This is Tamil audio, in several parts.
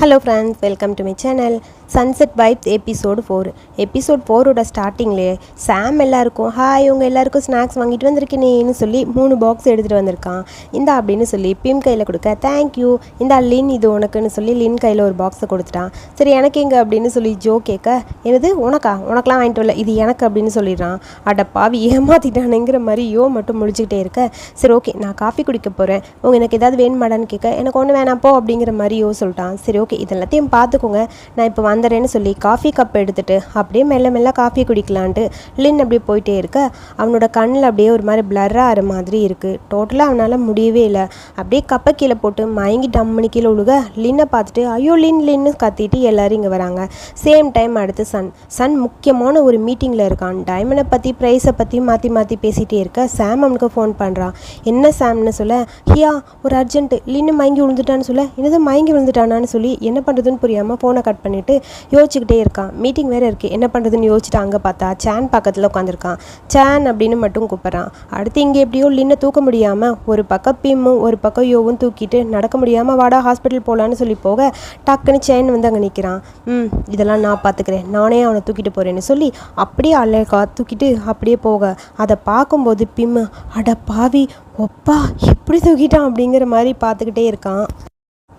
Hello friends welcome to my channel sunset vibes episode four episode ஃபோரோட ஸ்டார்டிங்லேயே சாம் எல்லாருக்கும் ஹாய் இவங்க எல்லாருக்கும் ஸ்நாக்ஸ் வாங்கிட்டு வந்திருக்கேனேன்னு சொல்லி மூணு பாக்ஸ் எடுத்துகிட்டு வந்திருக்கான். இந்தா அப்படின்னு சொல்லி பிம் கையில் கொடுக்க தேங்க்யூ இந்த லின் இது உனக்குன்னு சொல்லி லின் கையில் ஒரு பாக்ஸை கொடுத்துட்டான். சரி எனக்கு எங்கே? அப்படின்னு சொல்லி ஜோ கேட்க என்னது உனக்கா? உனக்கெலாம் வாங்கிட்டு வரல. இது எனக்கு அப்படின்னு சொல்லிடுறான். அட பாவி ஏமாத்திட்டானுங்கிற மாதிரி யோ மட்டும் முடிச்சுக்கிட்டே இருக்க சரி ஓகே நான் காஃபி குடிக்க போகிறேன் உங்கள் எனக்கு ஏதாவது வேணுமாடான்னு கேட்க எனக்கு ஒன்று வேணாம் போ அப்படிங்கிற மாதிரி யோ சொல்லிட்டான். சரி ஓகே இது எல்லாத்தையும் பார்த்துக்கோங்க. நான் இப்போ வந்துடுறேன்னு சொல்லி காஃபி கப் எடுத்துகிட்டு அப்படியே மெல்ல மெல்ல காஃபி குடிக்கலான்ட்டு லின் அப்படியே போயிட்டே இருக்க. அவனோட கண்ணில் அப்படியே ஒரு மாதிரி பிளர்ராக ஆகிற மாதிரி இருக்குது டோட்டலாக அவனால் முடியவே இல்லை. அப்படியே கப்பை கீழே போட்டு மயங்கி டம்மனி கீழே உழுக லின்னை பார்த்துட்டு ஐயோ லின் லின்னு கத்திட்டு எல்லோரும் இங்கே வராங்க. சேம் டைம் அடுத்து சன். சன் முக்கியமான ஒரு மீட்டிங்கில் இருக்கான். டைமண்டை பற்றி ப்ரைஸை பற்றி மாற்றி மாற்றி பேசிகிட்டே இருக்க. சாம் அவனுக்கு ஃபோன் பண்ணுறான் என்ன சாம்னு சொல்ல? ஹியா ஒரு அர்ஜென்ட்டு லின்னு மயங்கி விழுந்துட்டான்னு சொல்ல. என்னது மயங்கி விழுந்துட்டானான்னு சொல்லி என்ன பண்ணுறதுன்னு புரியாமல் ஃபோனை கட் பண்ணிவிட்டு யோசிச்சுக்கிட்டே இருக்கான். மீட்டிங் வேறு இருக்குது என்ன பண்ணுறதுன்னு யோசிச்சுட்டு அங்கே பார்த்தா சேன் பக்கத்தில் உட்காந்துருக்கான் சேன் அப்படின்னு மட்டும் கூப்பிட்றான். அடுத்து இங்கே எப்படியோ லின்னை தூக்க முடியாமல் ஒரு பக்கம் பிம்மும் ஒரு பக்கம் யோவும் தூக்கிட்டு நடக்க முடியாமல் வாடா ஹாஸ்பிட்டல் போகலான்னு சொல்லி போக டக்குன்னு சேன் வந்து அங்கே நிற்கிறான் ம் இதெல்லாம் நான் பார்த்துக்கிறேன் நானே அவனை தூக்கிட்டு போகிறேன்னு சொல்லி அப்படியே அழகா தூக்கிட்டு அப்படியே போக. அதை பார்க்கும்போது பிம்மு அட பாவி ஒப்பா எப்படி தூக்கிட்டான் அப்படிங்கிற மாதிரி பார்த்துக்கிட்டே இருக்கான்.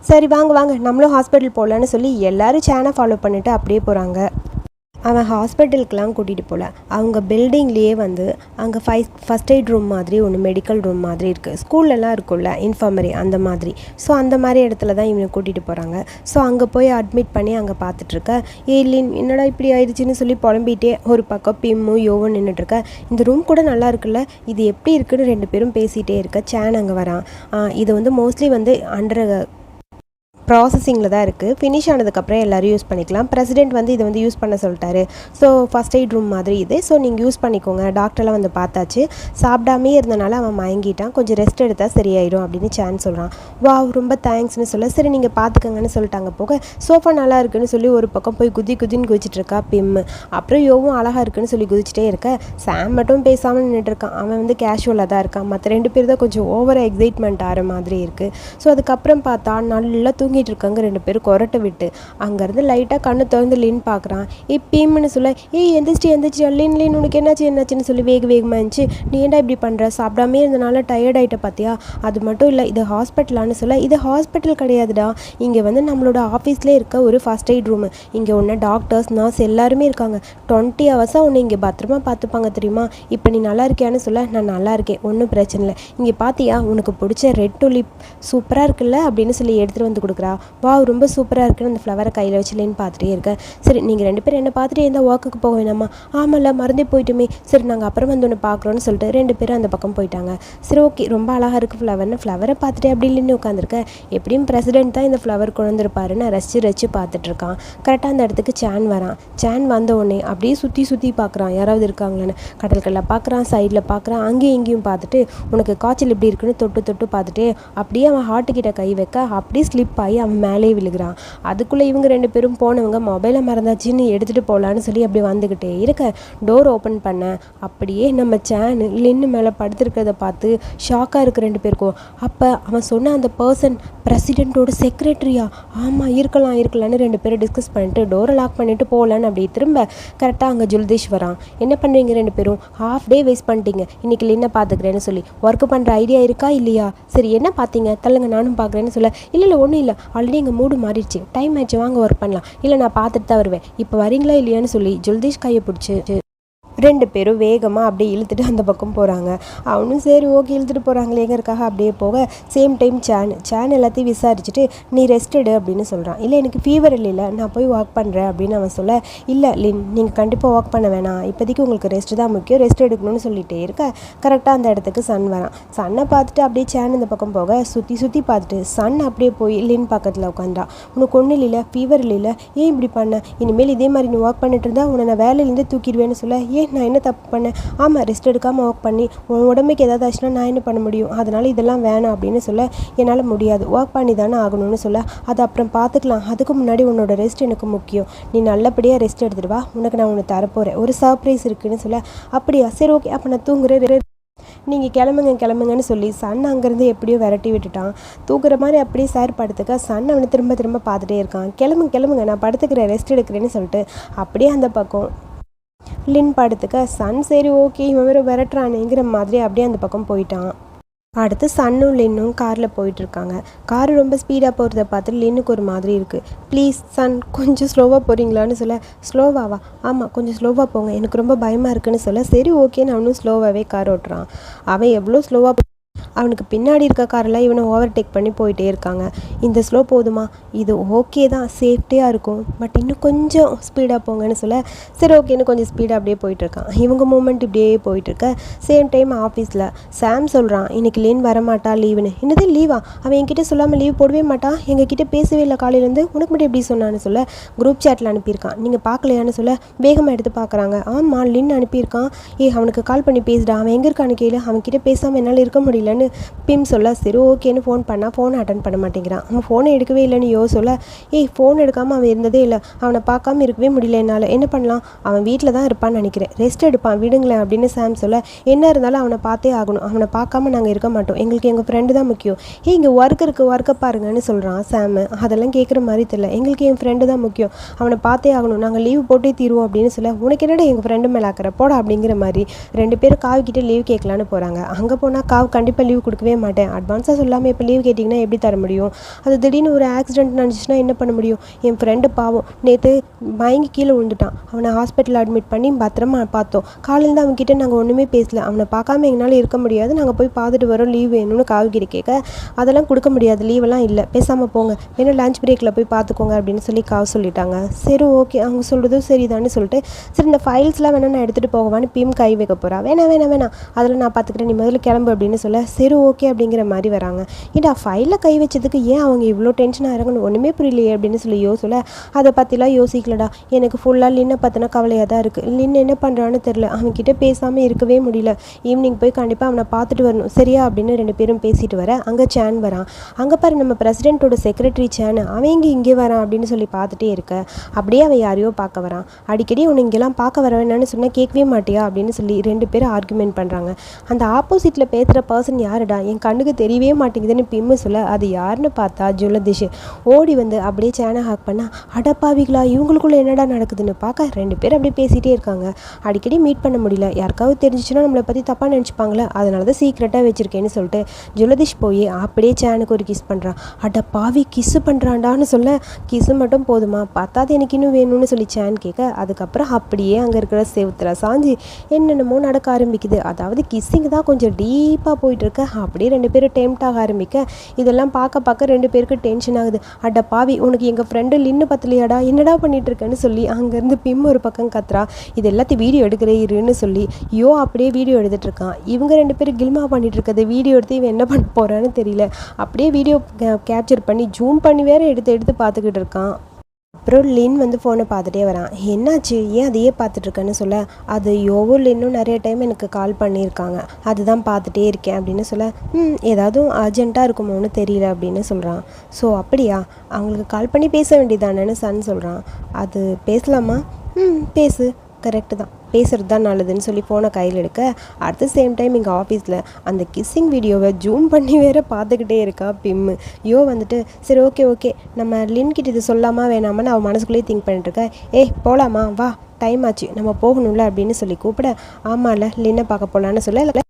சரி வாங்க வாங்க. நம்மளும் ஹாஸ்பிட்டல் போகலான்னு சொல்லி எல்லாரும் சேனை ஃபாலோ பண்ணிட்டு அப்படியே போகிறாங்க அவன் ஹாஸ்பிட்டலுக்கெலாம் கூட்டிகிட்டு போகல அவங்க பில்டிங்லேயே வந்து அங்கே ஃபை ஃபஸ்ட் எய்ட் ரூம் மாதிரி ஒன்று மெடிக்கல் ரூம் மாதிரி இருக்குது ஸ்கூல்லலாம் இருக்கும்ல இன்ஃபார்மரி அந்த மாதிரி. ஸோ அந்த மாதிரி இடத்துல தான் இவனை கூட்டிகிட்டு போகிறாங்க ஸோ அங்கே போய் அட்மிட் பண்ணி அங்கே பார்த்துட்ருக்க ஏலின் என்னடா இப்படி ஆயிடுச்சுன்னு சொல்லி புலம்பிட்டே ஒரு பக்கம் பிம்மும் யோவும் நின்றுட்டுருக்க இந்த ரூம் கூட நல்லா இருக்குல்ல. இது எப்படி இருக்குன்னு ரெண்டு பேரும் பேசிகிட்டே இருக்க. சேன் அங்கே வரான். இது வந்து மோஸ்ட்லி வந்து அண்டர் ப்ராசஸிங்கில் தான் இருக்குது ஃபினிஷ் ஆனதுக்கப்புறம் எல்லோரும் யூஸ் பண்ணிக்கலாம். பிரசிடென்ட் வந்து இதை வந்து யூஸ் பண்ண சொல்லிட்டாரு. ஸோ ஃபஸ்ட் எய்ட் ரூம் மாதிரி இது. ஸோ நீங்கள் யூஸ் பண்ணிக்கோங்க. டாக்டர்லாம் வந்து பார்த்தாச்சு. சாப்பிடாமே இருந்தனால அவன் மயங்கிட்டான். கொஞ்சம் ரெஸ்ட் எடுத்தால் சரியாயிடும் அப்படின்னு சான்ஸ் சொல்கிறான் வா ரொம்ப தேங்க்ஸ்னு சொல்ல சரி நீங்கள் பார்த்துக்கங்கன்னு சொல்லிட்டாங்க போக சோஃபா நல்லா இருக்குன்னு சொல்லி ஒரு பக்கம் போய் குதி குதின்னு குதிச்சிட்டு இருக்கா பிம்மு அப்புறம் யோவும் அழகாக இருக்குன்னு சொல்லி குதிச்சிட்டே இருக்க. சாம் மட்டும் பேசாமல் நின்றுட்டு இருக்கான். அவன் வந்து கேஷுவலாக தான் இருக்கான். மற்ற ரெண்டு பேர் தான் கொஞ்சம் ஓவர் எக்ஸைட்மெண்ட் ஆகிற மாதிரி இருக்குது ஸோ அதுக்கப்புறம் பார்த்தா நல்லா தூங்கி தூங்கிட்டு இருக்காங்க ரெண்டு பேரும் கொரட்டை விட்டு. அங்கேருந்து லைட்டாக கண்ணு திறந்து லின் பார்க்குறான். ஏ பீம்னு சொல்ல. ஏய் எந்திரிச்சு எந்திரிச்சு. லின் லின் உனக்கு என்னாச்சு என்னாச்சுன்னு சொல்லி வேக வேகமாக இருந்துச்சு. நீ ஏன்டா இப்படி பண்ணுற சாப்பிடாமே இருந்தனால டயர்ட் ஆகிட்ட பார்த்தியா அது மட்டும் இல்லை இது ஹாஸ்பிட்டலான்னு சொல்ல. இது ஹாஸ்பிட்டல் கிடையாதுடா. இங்கே வந்து நம்மளோட ஆஃபீஸ்லேயே இருக்க ஒரு ஃபஸ்ட் எய்ட் ரூமு இங்கே ஒன்று டாக்டர்ஸ் நர்ஸ் எல்லாருமே இருக்காங்க. டுவெண்ட்டி ஹவர்ஸாக உன்னை இங்கே பத்திரமா பார்த்துப்பாங்க தெரியுமா? இப்போ நீ நல்லா இருக்கியான்னு சொல்ல. நான் நல்லா இருக்கேன். ஒன்றும் பிரச்சனை இல்லை. இங்கே பார்த்தியா உனக்கு பிடிச்ச ரெட் துலிப் சூப்பராக இருக்குல்ல? அப்படின்னு சொல்லி எடுத்துகிட்டு வந்து கொடுக்குறா. வா ரொம்ப சூப்பராக இருக்குன்னு அந்த ஃப்ளவரை கையில் வச்சுலேன்னு பார்த்துட்டே இருக்கேன். சரி நீங்கள் ரெண்டு பேரும் என்ன பார்த்துட்டு இருந்தால் ஒர்க்குக்கு போக வேணாமா? ஆமாம்ல மறந்தே போயிட்டுமே. சரி நாங்கள் அப்புறம் வந்து ஒன்று பார்க்குறோன்னு சொல்லிட்டு ரெண்டு பேரும் அந்த பக்கம் போயிட்டாங்க. சரி ஓகே ரொம்ப அழகாக இருக்குது ஃப்ளவர்னு ஃப்ளவரை பார்த்துட்டு அப்படி இல்லைன்னு உட்காந்துருக்கேன் எப்படியும் பிரசிடென்ட் தான் இந்த ஃப்ளவர் கொண்டு வந்திருப்பாருன்னு ரசிச்சு ரசிச்சு பார்த்துட்டு இருக்கான். கரெக்டாக அந்த இடத்துக்கு சேன் வரான். சேன் வந்த உடனே அப்படியே சுற்றி சுற்றி பார்க்குறான். யாராவது இருக்காங்களான்னு. கடற்கல்ல பார்க்குறான் சைடில் பார்க்குறான். அங்கேயும் இங்கேயும் பார்த்துட்டு உனக்கு காய்ச்சல் எப்படி இருக்குன்னு தொட்டு தொட்டு பார்த்துட்டு அப்படியே அவன் ஹார்ட்டு கிட்ட கை வைக்க அப்படியே ஸ்லிப் ஆகி அவன் மேலே விழுகிறான். அதுக்குள்ளே இவங்க ரெண்டு பேரும் போனவங்க மொபைலை மறந்தாச்சுன்னு எடுத்துகிட்டு போகலான்னு சொல்லி அப்படி வந்துக்கிட்டே இருக்க. டோர் ஓப்பன் பண்ண. அப்படியே நம்ம சேனு லின்னு மேலே படுத்திருக்கிறத பார்த்து ஷாக்காக இருக்கு ரெண்டு பேருக்கும். அப்போ அவன் சொன்ன அந்த பர்சன் பிரசிடெண்ட்டோட செக்ரட்டரியா ஆமாம் இருக்கலாம் இருக்கலாம்னு ரெண்டு பேரும் டிஸ்கஸ் பண்ணிட்டு டோரை லாக் பண்ணிவிட்டு போகலான்னு அப்படி திரும்ப கரெக்டாக அங்கே ஜுல்தேஷ் வரான் என்ன பண்ணுறீங்க ரெண்டு பேரும்? ஹாஃப் டே வேஸ்ட் பண்ணிட்டீங்க. இன்னைக்கு லின்னை பார்த்துக்கிறேன்னு சொல்லி. ஒர்க் பண்ணுற ஐடியா இருக்கா இல்லையா? சரி என்ன பார்த்தீங்க? தள்ளுங்க நானும் பார்க்குறேன்னு சொல்ல. இல்லை இல்லை ஒன்றும் இல்லை. ஆல்ரெடி எங்கள் மூடு மாறிடுச்சு. டைம் ஆச்சு வாங்க ஒர்க் பண்ணலாம். இல்லை நான் பார்த்துட்டு தான் வருவேன். இப்போ வரீங்களா இல்லையான்னு சொல்லி ஜுல்தீஷ் கையை பிடிச்சி ரெண்டு பேரும் வேகமாக அப்படியே இழுத்துட்டு அந்த பக்கம் போகிறாங்க அவனும் சரி ஓகே இழுத்துட்டு போகிறாங்களேங்கிறக்காக அப்படியே போக. சேம் டைம் சேன் சேன் எல்லாத்தையும் விசாரிச்சுட்டு நீ ரெஸ்டடு எடு அப்படின்னு சொல்கிறான் இல்லை எனக்கு ஃபீவர் இல்லைல்ல நான் போய் வாக் பண்ணுறேன் அப்படின்னு அவன் சொல்ல இல்லை லின் நீங்கள் கண்டிப்பாக வாக் பண்ண வேணாம். இப்போதைக்கு உங்களுக்கு ரெஸ்ட் தான் முக்கியம். ரெஸ்ட் எடுக்கணும்னு சொல்லிட்டே இருக்க. கரெக்டாக அந்த இடத்துக்கு சன் வரான். சன்னை பார்த்துட்டு அப்படியே சேன் இந்த பக்கம் போக சுற்றி சுற்றி பார்த்துட்டு சன் அப்படியே போய் லின் பக்கத்தில் உட்காந்தான் உனக்கு ஒன்றும் இல்லை ஃபீவர் இல்லை ஏன் இப்படி பண்ண? இனிமேல் இதே மாதிரி நீ வாக் பண்ணிட்டு இருந்தா உன்னை நான் வேலையிலேருந்து தூக்கிடுவேன்னு சொல்ல. ஏன் நான் என்ன தப்பு பண்ணேன்? ஆமாம் ரெஸ்ட் எடுக்காமல் ஒர்க் பண்ணி உன் உடம்புக்கு ஏதாவது ஆச்சுன்னா நான் என்ன பண்ண முடியும்? அதனால் இதெல்லாம் வேணாம் அப்படின்னு சொல்ல என்னால் முடியாது. ஒர்க் பண்ணி தானே ஆகணும்னு சொல்ல அது அப்புறம் பார்த்துக்கலாம். அதுக்கு முன்னாடி உன்னோட ரெஸ்ட் எனக்கு முக்கியம். நீ நல்லபடியாக ரெஸ்ட் எடுத்துட்டு வா. உனக்கு நான் உன்னை தரப்போகிறேன் ஒரு சர்ப்ரைஸ் இருக்குன்னு சொல்ல அப்படியா? சரி ஓகே அப்போ நான் தூங்குறேன். நீங்கள் கிளம்புங்க கிளம்புங்கன்னு சொல்லி சன் அங்கேருந்து எப்படியோ விரட்டி விட்டுட்டான். தூக்குற மாதிரி அப்படியே சார் படுத்துக்க சன் அவனை திரும்ப திரும்ப பார்த்துட்டே இருக்கான். கிளம்புங்க கிளம்புங்க. நான் படுத்துக்கிறேன் ரெஸ்ட் எடுக்கிறேன்னு சொல்லிட்டு அப்படியே அந்த பக்கம் லின் படுத்துக்க சன் சரி ஓகே இவன் வேறு விரட்டுறானேங்கிற மாதிரி அப்படியே அந்த பக்கம் போயிட்டான். அடுத்து சன்னும் லின்னும் காரில் போயிட்டுருக்காங்க. கார் ரொம்ப ஸ்பீடாக போகிறத பார்த்து லின்னுக்கு ஒரு மாதிரி இருக்குது ப்ளீஸ் சன் கொஞ்சம் ஸ்லோவாக போகிறீங்களான்னு சொல்ல ஸ்லோவாவா ஆமாம் கொஞ்சம் ஸ்லோவாக போங்க எனக்கு ரொம்ப பயமாக இருக்குன்னு சொல்ல சரி ஓகேன்னு அவனும் ஸ்லோவாகவே கார் ஓட்டுறான். அவன் எவ்வளோ ஸ்லோவாக அவனுக்கு பின்னாடி இருக்க காரெல்லாம் இவனை ஓவர்டேக் பண்ணி போயிட்டே இருக்காங்க. இந்த ஸ்லோ போதுமா இது ஓகே தான். சேஃப்டியாக இருக்கும். பட் இன்னும் கொஞ்சம் ஸ்பீடாக போங்கன்னு சொல்ல சரி ஓகேன்னு கொஞ்சம் ஸ்பீடாக அப்படியே போயிட்டுருக்கான் இவங்க மூமெண்ட் இப்படியே போயிட்டுருக்க சேம் டைம் ஆஃபீஸில் சாம் சொல்கிறான் இன்றைக்கி லேன் வரமாட்டா லீவுன்னு என்னது லீவா அவன் என்கிட்ட சொல்லாமல் லீவ் போடவே மாட்டான். எங்ககிட்ட பேசவே இல்லை காலையிலேருந்து. உனக்கு மட்டும் எப்படி சொன்னான்னு சொல்ல குரூப் சேட்டில் அனுப்பியிருக்கான். நீங்கள் பார்க்கலையான்னு சொல்ல வேகமாக எடுத்து பார்க்குறாங்க. ஆமாம் லின் அனுப்பியிருக்கான். ஏ அவனுக்கு கால் பண்ணி பேசுடா. அவன் எங்கே இருக்கான்னு கேளு. அவன்கிட்ட பேசாமல் என்னால் இருக்க முடியலன்னு பிம் சொல்ல சரி ஓகேன்னு ஃபோன் பண்ணால் ஃபோனை அட்டன் பண்ண மாட்டேங்கிறான். அவன் ஃபோனை எடுக்கவே இல்லைன்னு யோ சொல்ல ஏய் ஃபோன் எடுக்காமல் அவன் இருந்ததே இல்லை. அவனை பார்க்காம இருக்கவே முடியல என்னால். என்ன பண்ணலாம்? அவன் வீட்டில் தான் இருப்பான்னு நினைக்கிறேன். ரெஸ்ட் எடுப்பான் விடுங்களேன் அப்படின்னு சாம் சொல்ல என்ன இருந்தாலும் அவனை பார்த்தே ஆகணும். அவனை பார்க்காம நாங்கள் இருக்க மாட்டோம். எங்களுக்கு எங்கள் ஃப்ரெண்டு தான் முக்கியம். ஏய் இங்கே ஒர்க் இருக்குது ஒர்க்கை பாருங்கன்னு சொல்கிறான் சாம். அதெல்லாம் கேட்குற மாதிரி தெரியல. எங்களுக்கு என் ஃப்ரெண்டு தான் முக்கியம். அவனை பார்த்தே ஆகணும். நாங்கள் லீவ் போட்டே தீருவோம் அப்படின்னு சொல்ல உனக்கு என்னடா எங்கள் ஃப்ரெண்டு மேலே ஆக்கிற? போட அப்படிங்கிற மாதிரி ரெண்டு பேரும் காவு லீவ் கேட்கலான்னு போகிறாங்க அங்கே போனால் காவு கண்டிப்பாக லீவ் கொடுக்கவே மாட்டேன். அட்வான்ஸாக சொல்லாமல் இப்போ லீவ் கேட்டிங்கன்னா எப்படி தர முடியும்? அது திடீர்னு ஒரு ஆக்சிடென்ட் நடந்துச்சுன்னா என்ன பண்ண முடியும்? என் ஃப்ரெண்டு பாவம். நேற்று மயங்கி கீழே விழுந்துட்டான். அவனை ஹாஸ்பிட்டலில் அட்மிட் பண்ணி பத்திரமா பார்த்தோம். காலையில் தான் அவன்கிட்ட நாங்கள் ஒன்றுமே பேசல. அவனை பார்க்காம எங்களால் இருக்க முடியாது. நாங்கள் போய் பார்த்துட்டு வரோம். லீவ் வேணும்னு காவுகிட்ட கேட்க அதெல்லாம் கொடுக்க முடியாது. லீவெல்லாம் இல்லை. பேசாமல் போங்க. வேணும் லஞ்ச் பிரேக்கில் போய் பார்த்துக்கோங்க. அப்படின்னு சொல்லி காவு சொல்லிட்டாங்க. சரி ஓகே அவங்க சொல்கிறதும் சரிதான்னு சொல்லிட்டு சரி இந்த ஃபைல்ஸ்லாம் வேணால் நான் எடுத்துகிட்டு போகவான்னு பிம் கை வைக்க போகிறா வேணாம் வேணாம் வேணாம். அதில் நான் பார்த்துக்கிறேன். நீ முதல்ல கிளம்பு அப்படின்னு சொல்ல சரி ஓகே அப்படிங்கிற மாதிரி வராங்க. ஏடா ஃபைலில் கை வச்சதுக்கு ஏன் அவங்க இவ்வளோ டென்ஷனாக ஆகிறாங்கன்னு ஒன்றுமே புரியலையே அப்படின்னு சொல்லி யோ அதை பற்றிலாம் யோசிக்கலடா. எனக்கு ஃபுல்லாக லின்னை பற்றின கவலையாக தான் இருக்குது லின் என்ன பண்ணுறான்னு தெரில அவன்கிட்ட பேசாமல் இருக்கவே முடியல. ஈவினிங் போய் கண்டிப்பாக அவனை பார்த்துட்டு வரணும். சரியா அப்படின்னு ரெண்டு பேரும் பேசிட்டு வர அங்கே சேன் வரான். அங்கே பாரு நம்ம பிரசிடென்ட்டோட செக்ரட்டரி சேன் அவன் இங்கே இங்கே வரான் அப்படின்னு சொல்லி பார்த்துட்டே இருக்க. அப்படியே அவன் யாரையோ பார்க்க வரான். அடிக்கடி உன்னை இங்கெல்லாம் பார்க்க வர வேணான்னு சொன்னால் கேட்கவே மாட்டியா அப்படின்னு சொல்லி ரெண்டு பேரும் ஆர்குமெண்ட் பண்ணுறாங்க அந்த ஆப்போசிட்டில் பேசுகிற பர்சன் யாருடா? என் கண்ணுக்கு தெரியவே மாட்டேங்குதுன்னு பிம்மு சொல்ல அது யாருன்னு பார்த்தா? ஜுலதிஷ் ஓடி வந்து அப்படியே சேனை ஹாக் பண்ணால் அடப்பாவிகளா இவங்களுக்குள்ளே என்னடா நடக்குதுன்னு பார்க்க ரெண்டு பேர் அப்படியே பேசிகிட்டே இருக்காங்க. அடிக்கடி மீட் பண்ண முடியல. யாருக்காவது தெரிஞ்சிச்சுன்னா நம்மளை பற்றி தப்பாக நினச்சிப்பாங்களே அதனால தான் சீக்கிரட்டாக வச்சுருக்கேன்னு சொல்லிட்டு ஜுலதிஷ் போய் அப்படியே சேனுக்கு ஒரு கிஸ் பண்ணுறான் அட பாவி கிஸ்ஸு பண்ணுறான்டான்னு சொல்ல கிஸ்ஸு மட்டும் போதுமா? பார்த்தாது எனக்கு இன்னும் வேணும்னு சொல்லி சேன் கேட்க அதுக்கப்புறம் அப்படியே அங்கே இருக்கிற செவுத்துல சாஞ்சி என்னென்னமோ நடக்க ஆரம்பிக்குது. அதாவது கிஸ்ஸிங் தான் கொஞ்சம் டீப்பாக போயிட்டுருக்கு அப்படியே ரெண்டு பேரும் டெம்ட் ஆக ஆரம்பிக்க இதெல்லாம் பார்க்க பார்க்க ரெண்டு பேருக்கு டென்ஷன் ஆகுது. அட பாவி உனக்கு எங்கள் ஃப்ரெண்டு லின்னு பத்தலையாடா என்னடா பண்ணிட்டு இருக்கேன்னு சொல்லி அங்கேருந்து பிம் ஒரு பக்கம் கத்துறா. இது எல்லாத்தையும் வீடியோ எடுக்கிறே இருன்னு சொல்லி யோ அப்படியே வீடியோ எடுத்துட்டு இருக்கான் இவங்க ரெண்டு பேரும் கில்மா பண்ணிட்டு இருக்கிறத வீடியோ எடுத்து இவன் என்ன பண்ண போறான்னு தெரியல. அப்படியே வீடியோ கேப்சர் பண்ணி ஜூம் பண்ணி வேற எடுத்து எடுத்து பார்த்துக்கிட்டு இருக்கான். அப்புறம் லின் வந்து ஃபோனை பார்த்துட்டே வரான். என்னாச்சு? ஏன் அதையே பார்த்துட்ருக்கேன்னு சொல்ல? அது யோவோ லின்னும் நிறைய டைம் எனக்கு கால் பண்ணியிருக்காங்க. அதுதான் பார்த்துட்டே இருக்கேன். அப்படின்னு சொல்ல ம் ஏதாவது அர்ஜென்ட்டாக இருக்குமோன்னு தெரியல. அப்படின்னு சொல்கிறான் ஸோ அப்படியா? அவங்களுக்கு கால் பண்ணி பேச வேண்டியதானேன்னு சன் சொல்கிறான் அது பேசலாமா? ம் பேசு. கரெக்டு தான். பேசுகிறது தான் நல்லதுன்னு சொல்லி ஃபோனை கையில் எடுக்க அட் த சேம் டைம் இங்கே ஆஃபீஸில் அந்த கிஸ்ஸிங் வீடியோவை ஜூம் பண்ணி வேற பார்த்துக்கிட்டே இருக்கா பிம்மு யோ வந்துட்டு சரி ஓகே ஓகே நம்ம லின்கிட்ட இது சொல்லாமா வேணாமான்னு அவன் மனசுக்குள்ளேயே திங்க் பண்ணிட்டு ஏ ஏய் போகலாமா வா டைம் ஆச்சு. நம்ம போகணும்ல? அப்படின்னு சொல்லி கூப்பிட ஆமாம்ல லின்னை பார்க்க போகலான்னு சொல்ல.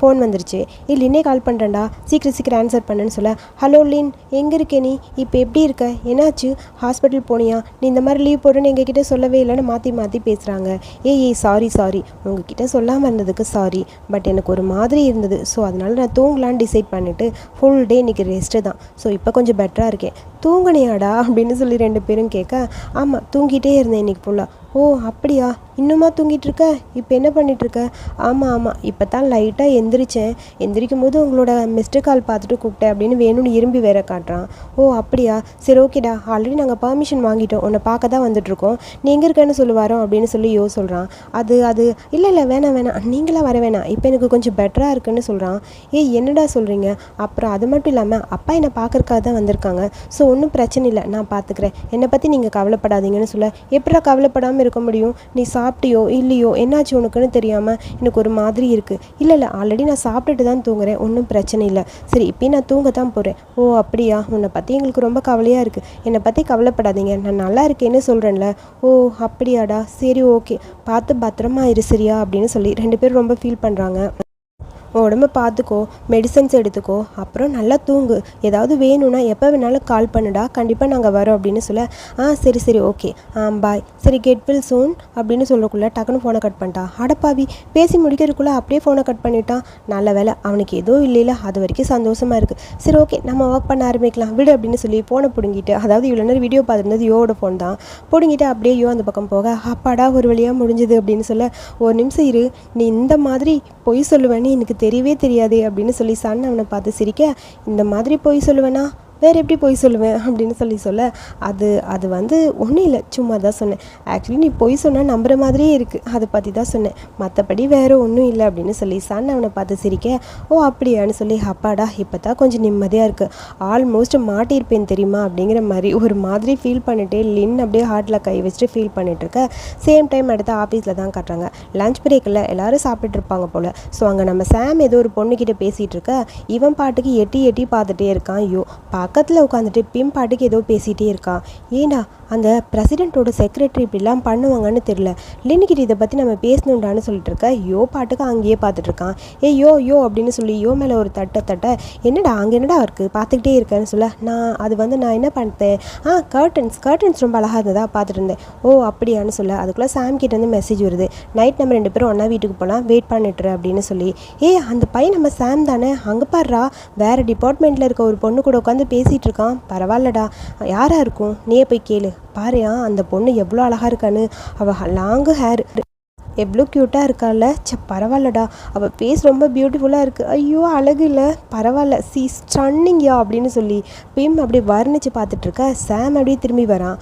ஃபோன் வந்துருச்சு. ஏ லின்னே கால் பண்ணுறேன்டா சீக்கிரம் சீக்கிரம் ஆன்சர் பண்ணுன்னு சொல்ல ஹலோ லின் எங்கே இருக்கே நீ? இப்போ எப்படி இருக்க? என்னாச்சு? ஹாஸ்பிட்டல் போனியா? நீ இந்த மாதிரி லீவ் போடுன்னு எங்ககிட்ட சொல்லவே இல்லைன்னு மாற்றி மாற்றி பேசுகிறாங்க ஏ ஏய் சாரி சாரி உங்ககிட்ட சொல்லாமல் இருந்ததுக்கு சாரி பட் எனக்கு ஒரு மாதிரி இருந்தது. ஸோ அதனால் நான் தூங்கலான்னு டிசைட் பண்ணிவிட்டு ஃபுல் டே இன்றைக்கி ரெஸ்ட்டு தான். ஸோ இப்போ கொஞ்சம் பெட்டராக இருக்கேன். தூங்கினியாடா? அப்படின்னு சொல்லி ரெண்டு பேரும் கேட்க ஆமாம் தூங்கிட்டே இருந்தேன் இன்றைக்கி ஃபுல்லாக ஓ அப்படியா? இன்னுமா தூங்கிட்டு இருக்க இப்போ என்ன பண்ணிட்டு இருக்க ஆமாம் ஆமாம் இப்போ தான் லைட்டாக எந்திரிச்சேன். எந்திரிக்கும் போது உங்களோட மிஸ்டு கால் பார்த்துட்டு கூப்பிட்டேன் அப்படின்னு வேணும்னு இரும்பி வேற காட்டுறான். ஓ அப்படியா? சரி ஓகேடா ஆல்ரெடி நாங்கள் பர்மிஷன் வாங்கிட்டோம். உன்னை பார்க்க தான் வந்துட்ருக்கோம் நீ எங்கே இருக்கேன்னு சொல்லுவாரோ அப்படின்னு சொல்லி யோ சொல்கிறான் அது அது இல்லை இல்லை வேணாம் வேணாம். நீங்களாம் வர வேணாம். இப்போ எனக்கு கொஞ்சம் பெட்டராக இருக்குன்னு சொல்கிறான் ஏய் என்னடா சொல்கிறீங்க அப்புறம் அது மட்டும் இல்லாமல் அப்பா என்னை பார்க்கறக்காக தான் வந்திருக்காங்க. ஸோ ஒன்றும் பிரச்சனை இல்லை. நான் பார்த்துக்கிறேன். என்னை பற்றி நீங்கள் கவலைப்படாதீங்கன்னு சொல்ல. எப்படா கவலைப்படாமல் பேசாமல் இருக்க முடியும். நீ சாப்பிட்டியோ இல்லையோ என்னாச்சு உனக்குன்னு தெரியாமல் எனக்கு ஒரு மாதிரி இருக்குது இல்லை இல்லை ஆல்ரெடி நான் சாப்பிட்டுட்டு தான் தூங்குறேன். ஒன்றும் பிரச்சனை இல்லை. சரி இப்போயும் நான் தூங்க தான் போகிறேன் ஓ அப்படியா? உன்னை பற்றி எங்களுக்கு ரொம்ப கவலையாக இருக்குது என்னை பற்றி கவலைப்படாதீங்க. நான் நல்லா இருக்கேன்னு சொல்கிறேன்ல ஓ அப்படியாடா? சரி ஓகே. பார்த்து பத்திரமா இரு சரியா? அப்படின்னு சொல்லி ரெண்டு பேரும் ரொம்ப ஃபீல் பண்ணுறாங்க உன் உடம்ப பார்த்துக்கோ மெடிசன்ஸ் எடுத்துக்கோ அப்புறம் நல்லா தூங்கு. ஏதாவது வேணும்னா எப்போ வேணாலும் கால் பண்ணுடா. கண்டிப்பாக நாங்கள் வரோம் அப்படின்னு சொல்ல ஆ சரி சரி ஓகே ஆ பாய் சரி கெட் வில் சூன் அப்படின்னு சொல்கிறக்குள்ளே டக்குன்னு ஃபோனை கட் பண்ணிட்டான் அடப்பாவி பேசி முடிக்கிறதுக்குள்ளே அப்படியே ஃபோனை கட் பண்ணிட்டான் நல்ல வேலை அவனுக்கு எதுவும் இல்லைல்ல அது வரைக்கும் சந்தோஷமாக இருக்குது சரி ஓகே நம்ம ஒர்க் பண்ண ஆரம்பிக்கலாம். விடு அப்படின்னு சொல்லி ஃபோனை பிடுங்கிட்டு அதாவது இவ்வளோ நேரம் வீடியோ பார்த்துருந்தது யோட ஃபோன் தான். பிடுங்கிட்டு அப்படியே யோ அந்த பக்கம் போக அப்பாடா ஒரு வழியாக முடிஞ்சுது அப்படின்னு சொல்ல ஒரு நிமிஷம் இரு. நீ இந்த மாதிரி பொய் சொல்லுவேன்னு எனக்கு தெரியவே தெரியாதே அப்படின்னு சொல்லி சன் அவனை பார்த்து சிரிக்க இந்த மாதிரி பொய் சொல்லுவேனா? வேறு எப்படி பொய் சொல்லுவேன் அப்படின்னு சொல்லி சொல்ல அது அது வந்து ஒன்றும் இல்லை. சும்மா தான் சொன்னேன். ஆக்சுவலி நீ பொய் சொன்னால் நம்புகிற மாதிரியே இருக்குது அதை பற்றி தான் சொன்னேன். மற்றபடி வேறு ஒன்றும் இல்லை அப்படின்னு சொல்லி சன் அவனை பார்த்து சிரிக்க ஓ அப்படியான்னு சொல்லி அப்பாடா இப்போ தான் கொஞ்சம் நிம்மதியாக இருக்குது ஆல்மோஸ்ட் மாட்டியிருப்பேன் தெரியுமா? அப்படிங்கிற மாதிரி ஒரு மாதிரி ஃபீல் பண்ணிட்டே லின் அப்படியே ஹார்ட்டில் கை வச்சுட்டு ஃபீல் பண்ணிகிட்ருக்க சேம் டைம் அடுத்து ஆஃபீஸில் தான் காட்டுறாங்க. லஞ்ச் பிரேக்கில் எல்லோரும் சாப்பிட்டுட்டு போல். ஸோ அங்கே நம்ம சாம் ஏதோ ஒரு பொண்ணுக்கிட்ட பேசிகிட்டு இருக்க. இவன் பாட்டுக்கு எட்டி எட்டி பார்த்துட்டே இருக்கான். ஐயோ பக்கத்தில் உட்காந்துட்டு பிம் பாட்டுக்கு ஏதோ பேசிகிட்டே இருக்கான் ஏண்டா அந்த பிரசிடெண்ட்டோட செக்ரட்டரி இப்படிலாம் பண்ணுவாங்கன்னு தெரில லின்னுக்கிட்ட இதை பற்றி நம்ம பேசணுண்டான்னு சொல்லிட்டு இருக்க. யோ பாட்டுக்கு அங்கேயே பார்த்துட்ருக்கான் ஏ யோ யோ அப்படின்னு சொல்லி யோ மேலே ஒரு தட்டை தட்ட என்னடா அங்கே என்னடா இருக்குது பார்த்துக்கிட்டே இருக்கேன்னு சொல்ல. நான் அது வந்து நான் என்ன பண்ணிட்டேன் ஆ கர்டன்ஸ் கர்டன்ஸ் ரொம்ப அழகாக இருந்ததா பார்த்துட்டு இருந்தேன். ஓ அப்படியான்னு சொல்ல. அதுக்குள்ளே சாம் கிட்ட மெசேஜ் வருது. நைட் நம்ம ரெண்டு பேரும் ஒன்றா வீட்டுக்கு போகலாம் வெயிட் பண்ணிட்டுரு அப்படின்னு சொல்லி. ஏ அந்த பையன் நம்ம சாம் தானே? அங்கே பாடுறா வேறு டிபார்ட்மெண்ட்டில் இருக்க ஒரு பொண்ணு கூட உட்காந்து பேசிகிட்டு இருக்கான் பரவாயில்லடா. யாராக இருக்கும்? நீயே போய் கேளு. பாருயா அந்த பொண்ணு எவ்வளோ அழகாக இருக்கான்னு. அவள் லாங்கு ஹேர் எவ்வளோ க்யூட்டாக இருக்கால சே பரவாயில்லடா. அவள் ஃபேஸ் ரொம்ப பியூட்டிஃபுல்லாக இருக்குது ஐயோ அழகு இல்லை. பரவாயில்ல. சி ஸ்டன்னிங்யா அப்படின்னு சொல்லி பிம் அப்படியே வர்ணிச்சு பார்த்துட்ருக்க. சாம் அப்படியே திரும்பி வரான்.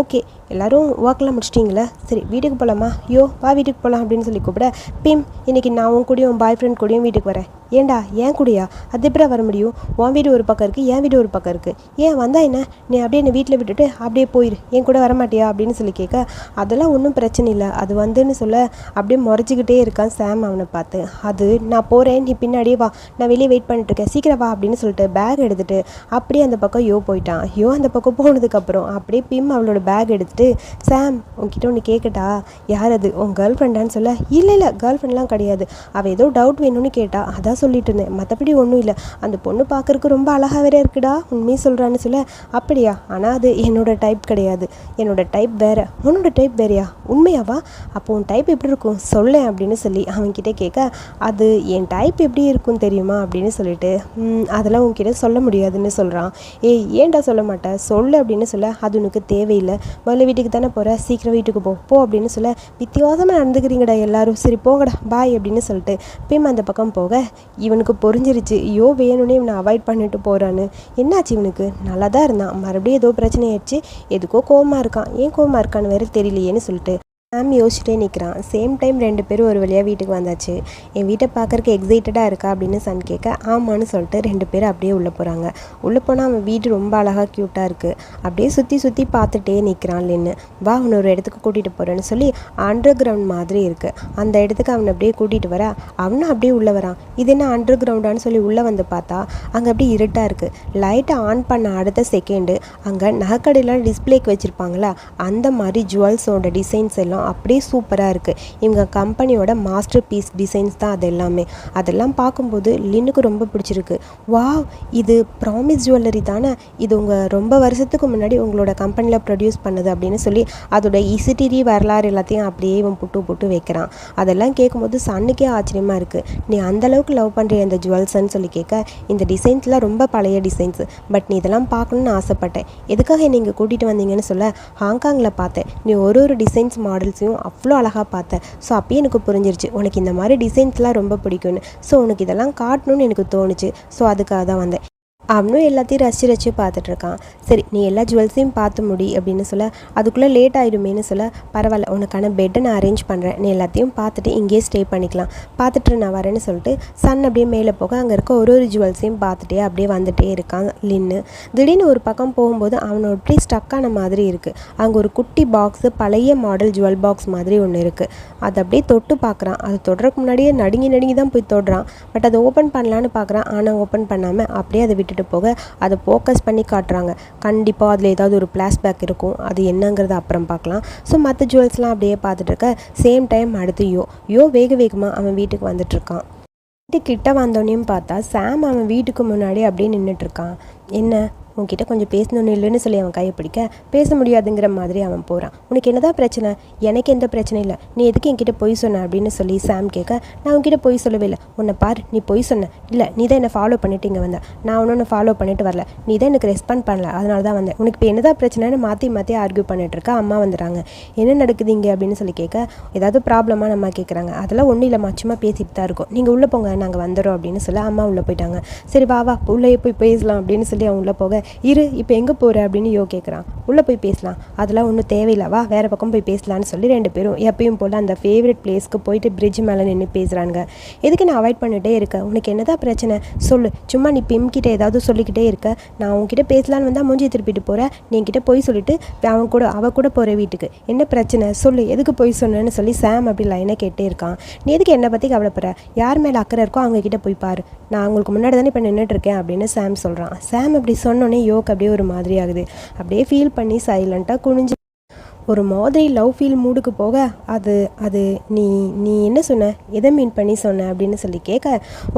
ஓகே எல்லாரும் ஒர்க்லாம் முடிச்சிட்டிங்களா? சரி வீட்டுக்கு போகலாமா யோ வா வீட்டுக்கு போகலாம் அப்படின்னு சொல்லி கூப்பிட பிம் இன்னைக்கு நான் உன் கூடயும் உன் பாய் ஃப்ரெண்ட் கூடயும் வீட்டுக்கு வரேன். ஏன்டா ஏன் கூடயா? அது எப்படி வர முடியும்? உன் வீடு ஒரு பக்கம் இருக்குது என் வீடு ஒரு பக்கம் இருக்குது ஏன் வந்தா என்ன? நீ அப்படியே என்னை வீட்டில் விட்டுட்டு அப்படியே போயிரு. என் கூட வர மாட்டியா அப்படின்னு சொல்லி கேட்க அதெல்லாம் ஒன்றும் பிரச்சனை இல்லை. அது வந்துன்னு சொல்ல அப்படியே முறைச்சிக்கிட்டே இருக்கான் சாம் அவனை பார்த்து. அது நான் போகிறேன் நீ பின்னாடியே வா. நான் வெளியே வெயிட் பண்ணிட்டு இருக்கேன். சீக்கிரம் வா அப்படின்னு சொல்லிட்டு பேக் எடுத்துகிட்டு அப்படியே அந்த பக்கம் யோ போயிட்டான். யோ அந்த பக்கம் போனதுக்கப்புறம் அப்படியே பிம் அவளோட பேக் பார்த்துட்டு சாம் உங்ககிட்ட ஒன்று கேட்கட்டா யார் அது? உன் கேர்ள் ஃப்ரெண்டான்னு சொல்ல? இல்லை இல்லை கேர்ள் ஃப்ரெண்ட்லாம் கிடையாது. அவள் ஏதோ டவுட் வேணும்னு கேட்டா அதான் சொல்லிட்டு இருந்தேன். மற்றபடி ஒன்றும் இல்லை. அந்த பொண்ணு பார்க்கறக்கு ரொம்ப அழகாக வேற இருக்குடா உண்மையை சொல்கிறான்னு சொல்ல. அப்படியா? ஆனால் அது என்னோட டைப் கிடையாது. என்னோட டைப் வேற. உன்னோட டைப் வேறையா? உண்மையாவா? அப்போ உன் டைப் எப்படி இருக்கும்? சொல்லேன் அப்படின்னு சொல்லி அவன்கிட்ட கேட்க அது என் டைப் எப்படி இருக்கும் தெரியுமா? அப்படின்னு சொல்லிட்டு அதெல்லாம் உன்கிட்ட சொல்ல முடியாதுன்னு சொல்கிறான் ஏய் ஏன்டா சொல்ல மாட்டேன் சொல்லு அப்படின்னு சொல்ல அது உனக்கு தேவையில்லை. முதல்ல வீட்டுக்கு தானே போகிற சீக்கிரம் வீட்டுக்கு போ. போ அப்படின்னு சொல்ல வித்தியாசமாக நடந்துக்கிறீங்கடா எல்லாரும். சரி போங்கடா. பாய் அப்படின்னு சொல்லிட்டு பிம் அந்த பக்கம் போக இவனுக்கு புரிஞ்சிருச்சு. ஐயோ வேணும்னே இவனை அவாய்ட் பண்ணிட்டு போகிறான்னு என்னாச்சு இவனுக்கு? நல்லா தான் இருந்தான். மறுபடியும் ஏதோ பிரச்சனை ஆயிடுச்சு எதுக்கோ கோமா இருக்கான். ஏன் கோமா இருக்கான்னு வேறு தெரியலையேன்னு சொல்லிட்டு. மேம் யோசிச்சுட்டே நிற்கிறான் சேம் டைம் ரெண்டு பேரும் ஒரு வழியாக வீட்டுக்கு வந்தாச்சு. என் வீட்டை பார்க்கறக்கு எக்ஸைட்டடாக இருக்கா? அப்படின்னு சன் கேட்க ஆமான்னு சொல்லிட்டு ரெண்டு பேரும் அப்படியே உள்ளே போகிறாங்க உள்ளே போனால் அவன் வீடு ரொம்ப அழகாக க்யூட்டாக இருக்குது அப்படியே சுற்றி சுற்றி பார்த்துட்டே நிற்கிறான் நின்று வா அவனை ஒரு இடத்துக்கு கூட்டிகிட்டு போகிறேன்னு சொல்லி அண்டர் கிரவுண்ட் மாதிரி இருக்குது அந்த இடத்துக்கு அவனை அப்படியே கூட்டிகிட்டு வர. அவனும் அப்படியே உள்ளே வரான். இது என்ன அண்டர் கிரவுண்டான்னு சொல்லி உள்ளே வந்து பார்த்தா அங்கே அப்படியே இருட்டாக இருக்குது லைட்டை ஆன் பண்ண அடுத்த செகண்டு அங்கே நகைக்கடையில் டிஸ்பிளேக்கு வச்சுருப்பாங்களா? அந்த மாதிரி ஜுவல்ஸோட டிசைன்ஸ் எல்லாம் அப்படியே சூப்பராக இருக்குது. இவங்க கம்பெனியோட மாஸ்டர் பீஸ் டிசைன்ஸ் தான் அது எல்லாமே. அதெல்லாம் பார்க்கும்போது லின்னுக்கு ரொம்ப பிடிச்சிருக்கு. வாவ்! இது ப்ராமிஸ் ஜுவல்லரி தானே? இது உங்கள் ரொம்ப வருஷத்துக்கு முன்னாடி உங்களோட கம்பெனியில் ப்ரொடியூஸ் பண்ணுது அப்படின்னு சொல்லி அதோட இசிடிரி வரலாறு எல்லாத்தையும் அப்படியே இவன் புட்டு புட்டு வைக்கிறான். அதெல்லாம் கேட்கும்போது சன்னுக்கே ஆச்சரியமாக இருக்குது நீ அந்தளவுக்கு லவ் பண்ணுற இந்த ஜுவல்ஸ்ன்னு சொல்லி கேட்க இந்த டிசைன்ஸ்லாம் ரொம்ப பழைய டிசைன்ஸ். பட் நீ இதெல்லாம் பார்க்கணுன்னு ஆசைப்பட்டேன். எதுக்காக நீங்கள் கூட்டிகிட்டு வந்தீங்கன்னு சொல்ல ஹாங்காங்கில் பார்த்தேன். நீ ஒரு ஒரு டிசைன்ஸ் மாடல் மாடல்ஸையும் அவ்வளோ அழகாக பார்த்தேன். ஸோ அப்போயே எனக்கு புரிஞ்சிருச்சு உனக்கு இந்த மாதிரி டிசைன்ஸ்லாம் ரொம்ப பிடிக்கும்னு. ஸோ உனக்கு இதெல்லாம் காட்டணும்னு எனக்கு தோணுச்சு. ஸோ அதுக்காக தான் வந்தேன். அவனும் எல்லாத்தையும் ரசித்து ரசித்து பார்த்துட்ருக்கான் சரி நீ எல்லா ஜுவல்ஸையும் பார்த்து முடி அப்படின்னு சொல்ல அதுக்குள்ளே லேட் ஆகிடுமேனு சொல்ல பரவாயில்ல உனக்கான பெட்டை நான் அரேஞ்ச் பண்ணுறேன் நீ எல்லாத்தையும் பார்த்துட்டு இங்கேயே ஸ்டே பண்ணிக்கலாம். பார்த்துட்டு நான் வரேன்னு சொல்லிட்டு சன் அப்படியே மேலே போக அங்கே இருக்க ஒரு ஒரு ஜுவல்ஸையும் பார்த்துட்டே அப்படியே வந்துட்டே இருக்கான் லின்னு. திடீர்னு ஒரு பக்கம் போகும்போது அவனை அப்படியே ஸ்டக்கான மாதிரி இருக்குது அங்கே ஒரு குட்டி பாக்ஸு பழைய மாடல் ஜுவல் பாக்ஸ் மாதிரி ஒன்று இருக்குது அதை அப்படியே தொட்டு பார்க்குறான். அது தொடுறதுக்கு முன்னாடியே நடுங்கி நடுங்கி தான் போய் தொடுறான். பட் அதை ஓப்பன் பண்ணலான்னு பார்க்குறான். ஆனால் ஓப்பன் பண்ணாமல் அப்படியே அதை விட்டுட்டு போக அதை ஃபோக்கஸ் பண்ணி காட்டுறாங்க. கண்டிப்பாக அதில் ஏதாவது ஒரு பேக் இருக்கும். அது என்னங்கிறத அப்புறம் பார்க்கலாம். ஸோ மற்ற ஜுவல்ஸ்லாம் அப்படியே பார்த்துட்டு இருக்க. சேம் டைம் அடுத்து யோ. யோ வேக வேகமாக அவன் வீட்டுக்கு வந்துட்டுருக்கான் வீட்டுக்கிட்ட வந்தோடனையும் பார்த்தா சாம் அவன் வீட்டுக்கு முன்னாடி அப்படியே நின்றுட்டுருக்கான் என்ன? உன்கிட்ட கொஞ்சம் பேசணும்னு இல்லைன்னு சொல்லி அவன் கையை பிடிக்க பேச முடியாதுங்கிற மாதிரி அவன் போகிறான் உனக்கு என்னதான் பிரச்சனை? எனக்கு எந்த பிரச்சனையும் இல்லை. நீ எதுக்கு என்கிட்ட பொய் சொன்ன? அப்படின்னு சொல்லி சாம் கேட்க நான் உன்கிட்ட பொய் சொல்லவே இல்லை. உன்னை பார் நீ பொய் சொன்ன. இல்லை நீ தான் என்னை ஃபாலோ பண்ணிட்டு இங்கே வந்த. நான் ஒன்று ஃபாலோ பண்ணிட்டு வரல. நீ தான் எனக்கு ரெஸ்பாண்ட் பண்ணல. அதனால தான் வந்தேன். உனக்கு இப்போ என்னதான் பிரச்சனைன்னு மாற்றி மாற்றி ஆர்கியூ பண்ணிட்டு இருக்கா? அம்மா வந்துடுறாங்க என்ன நடக்குது இங்கே? அப்படின்னு சொல்லி கேட்க ஏதாவது ப்ராப்ளமாக நம்ம கேட்குறாங்க அதெல்லாம் ஒன்றும் இல்லை சும்மா பேசிட்டு தான் இருக்கும். நீங்கள் உள்ளே போங்க. நாங்கள் வந்துடுறோம் அப்படின்னு சொல்லி அம்மா உள்ளே போயிட்டாங்க. சரி வா வா. உள்ளே போய் பேசலாம். அப்படின்னு சொல்லி அவன் உள்ளே போக இரு இப்போ எங்கே போகிற அப்படின்னு யோ கேட்குறான் உள்ளே போய் பேசலாம். அதெல்லாம் ஒன்றும் தேவையில்ல. வா வேறு பக்கம் போய் பேசலான்னு சொல்லி ரெண்டு பேரும் எப்பயும் போல் அந்த ஃபேவரட் பிளேஸ்க்கு போயிட்டு பிரிட்ஜ் மேலே நின்று பேசுகிறாங்க எதுக்கு நான் அவாய்ட் பண்ணிட்டே இருக்கேன் உனக்கு என்னதான் பிரச்சனை? சொல்லு. சும்மா நீ பிம்கிட்ட ஏதாவது சொல்லிக்கிட்டே இருக்க. நான் உன்கிட்ட பேசலான்னு வந்தால் மூஞ்சி திருப்பிட்டு போகிறேன் நீ என்கிட்ட போய் சொல்லிட்டு அவன் கூட அவள் கூட போகிற வீட்டுக்கு. என்ன பிரச்சனை? சொல்லு. எதுக்கு போய் சொன்னேன்னு சொல்லி சாம் அப்படி லைனை கேட்டே இருக்கான். நீ எதுக்கு என்னை பற்றி கவலைப்படுற? யார் மேலே அக்கறை இருக்கோ அவங்க கிட்ட போய் பாரு. நான் அவங்களுக்கு முன்னாடி தானே இப்போ நின்றுட்டுருக்கேன் அப்படின்னு சாம் சொல்கிறான் சாம் அப்படி சொன்னோன்னே யோக் அப்படியே ஒரு மாதிரி ஆகுது. அப்படியே ஃபீல் பண்ணி சைலண்ட்டாக குனிஞ்சு ஒரு மாதிரி லவ் ஃபீல் மூடுக்கு போக அது அது நீ நீ என்ன சொன்ன? எதை மீன் பண்ணி சொன்ன? அப்படின்னு சொல்லி கேட்க